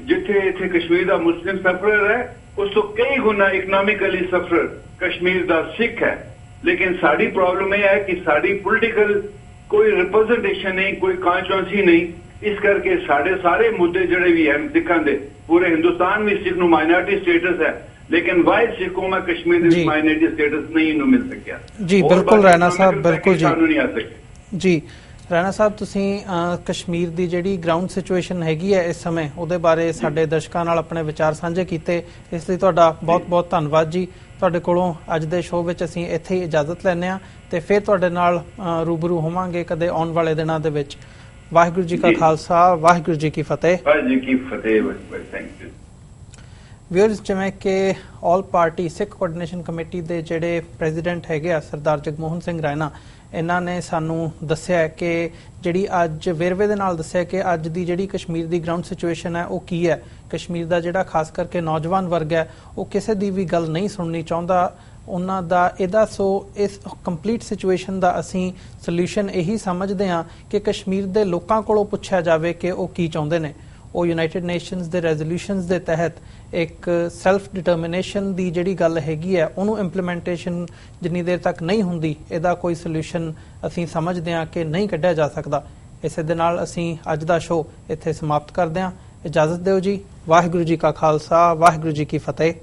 ਜਿੱਥੇ ਇੱਥੇ ਕਸ਼ਮੀਰ ਦਾ ਮੁਸਲਿਮ ਸਫਰਰ ਹੈ ਉਸ ਤੋਂ ਕਈ ਗੁਣਾ ਇਕਨੋਮਿਕਲੀ ਸਫਰਰ ਕਸ਼ਮੀਰ ਦਾ ਸਿੱਖ ਹੈ। ਲੇਕਿਨ ਸਾਡੀ ਪ੍ਰੋਬਲਮ ਇਹ ਹੈ ਕਿ ਸਾਡੀ ਪੋਲੀਟੀਕਲ ਕੋਈ ਰਿਪਰੈਜ਼ੈਂਟੇਸ਼ਨ ਨਹੀਂ ਕੋਈ ਕਾਂਸਟੀਟੂਐਂਸੀ ਨਹੀਂ। ਇਸ ਕਰਕੇ ਸਾਡੇ ਸਾਰੇ ਮੁੱਦੇ ਜਿਹੜੇ ਵੀ ਹਨ ਸਿੱਖਾਂ ਦੇ ਪੂਰੇ ਹਿੰਦੁਸਤਾਨ ਵਿੱਚ ਸਿੱਖ ਨੂੰ ਮਾਈਨੋਰਿਟੀ ਸਟੇਟਸ ਹੈ। ਕਸ਼ਮੀਰ ਦੇ ਜੀ। ਵਿੱਚ ਮਾਈਨੋਰਿਟੀ ਸਟੇਟਸ ਨਹੀਂ ਨੂੰ ਮਿਲ ਸਕਿਆ ਜੀ, ਬਿਲਕੁਲ ਰਾਣਾ ਸਾਹਿਬ, ਬਿਲਕੁਲ ਜੀ। ਸਾਨੂੰ ਨਹੀਂ ਆ ਸਕੇ ਜੀ ਰਾਣਾ ਸਾਹਿਬ ਤੁਸੀਂ ਕਸ਼ਮੀਰ ਦੀ ਜਿਹੜੀ ਗਰਾਊਂਡ ਸਿਚੁਏਸ਼ਨ ਹੈਗੀ ਹੈ ਇਸ ਸਮੇਂ ਉਹਦੇ ਬਾਰੇ ਸਾਡੇ ਦਰਸ਼ਕਾਂ ਨਾਲ ਆਪਣੇ ਵਿਚਾਰ ਸਾਂਝੇ ਕੀਤੇ ਇਸ ਲਈ ਤੁਹਾਡਾ ਬਹੁਤ-ਬਹੁਤ ਧੰਨਵਾਦ ਜੀ ਤੁਹਾਡੇ ਕੋਲੋਂ ਅੱਜ ਦੇ ਸ਼ੋਅ ਵਿੱਚ ਅਸੀਂ ਇੱਥੇ ਹੀ ਇਜਾਜ਼ਤ ਲੈਂਦੇ ਹਾਂ ਤੇ ਫਿਰ ਤੁਹਾਡੇ ਨਾਲ ਰੂਬਰੂ ਹੋਵਾਂਗੇ ਕਦੇ ਆਉਣ ਵਾਲੇ ਦਿਨਾਂ ਦੇ ਵਿੱਚ ਵਾਹਿਗੁਰੂ ਜੀ ਕਾ ਜੀ। ਖਾਲਸਾ ਵਾਹਿਗੁਰੂ ਜੀ ਕੀ ਫਤਿਹ ਭਾਜੀ ਕੀ ਫਤਿਹ ਥੈਂਕ ਯੂ ਵਿਅਰਸ ਜਿਵੇਂ ਕਿ all party Sikh coordination committee ਦੇ ਜਿਹੜੇ ਪ੍ਰੈਜ਼ੀਡੈਂਟ ਹੈਗੇ ਆ, ਸਰਦਾਰ ਜਗਮੋਹਨ ਸਿੰਘ ਰਾਇਨਾ, ਇਹਨਾਂ ਨੇ ਸਾਨੂੰ ਦੱਸਿਆ ਕਿ ਜਿਹੜੀ ਅੱਜ ਵੇਰਵੇ ਦੇ ਨਾਲ ਦੱਸਿਆ ਕਿ ਅੱਜ ਦੀ ਜਿਹੜੀ ਕਸ਼ਮੀਰ ਦੀ ਗਰਾਊਂਡ ਸਿਚੁਏਸ਼ਨ ਹੈ, ਉਹ ਕੀ ਹੈ? ਕਸ਼ਮੀਰ ਦਾ ਜਿਹੜਾ ਖਾਸ ਕਰਕੇ ਨੌਜਵਾਨ ਵਰਗ ਹੈ, ਉਹ ਕਿਸੇ ਦੀ ਵੀ ਗੱਲ ਨਹੀਂ ਸੁਣਨੀ ਚਾਹੁੰਦਾ। ਉਹਨਾਂ ਦਾ ਇਹਦਾ ਸੋ ਇਸ ਕੰਪਲੀਟ ਸਿਚੁਏਸ਼ਨ ਦਾ ਅਸੀਂ ਸੋਲੂਸ਼ਨ ਇਹੀ ਸਮਝਦੇ ਹਾਂ ਕਿ ਕਸ਼ਮੀਰ ਦੇ ਲੋਕਾਂ ਕੋਲੋਂ ਪੁੱਛਿਆ ਜਾਵੇ ਕਿ ਉਹ ਕੀ ਚਾਹੁੰਦੇ ਨੇ। ਉਹ ਯੂਨਾਈਟਿਡ ਨੇਸ਼ਨਸ ਦੇ ਰੈਜ਼ੋਲੂਸ਼ਨਸ ਦੇ ਤਹਿਤ ਇੱਕ ਸੈਲਫ ਡਿਟਰਮੀਨੇਸ਼ਨ ਦੀ ਜਿਹੜੀ ਗੱਲ ਹੈਗੀ ਹੈ, ਉਹਨੂੰ ਇੰਪਲੀਮੈਂਟੇਸ਼ਨ ਜਿੰਨੀ ਦੇਰ ਤੱਕ ਨਹੀਂ ਹੁੰਦੀ, ਇਹਦਾ ਕੋਈ ਸੋਲੂਸ਼ਨ ਅਸੀਂ ਸਮਝਦੇ ਹਾਂ ਕਿ ਨਹੀਂ ਕੱਢਿਆ ਜਾ ਸਕਦਾ। ਇਸੇ ਦੇ ਨਾਲ ਅਸੀਂ ਅੱਜ ਦਾ ਸ਼ੋਅ ਇੱਥੇ ਸਮਾਪਤ ਕਰਦੇ ਹਾਂ। ਇਜਾਜ਼ਤ ਦਿਓ ਜੀ। ਵਾਹਿਗੁਰੂ ਜੀ ਕਾ ਖਾਲਸਾ, ਵਾਹਿਗੁਰੂ ਜੀ ਕੀ ਫਤਿਹ।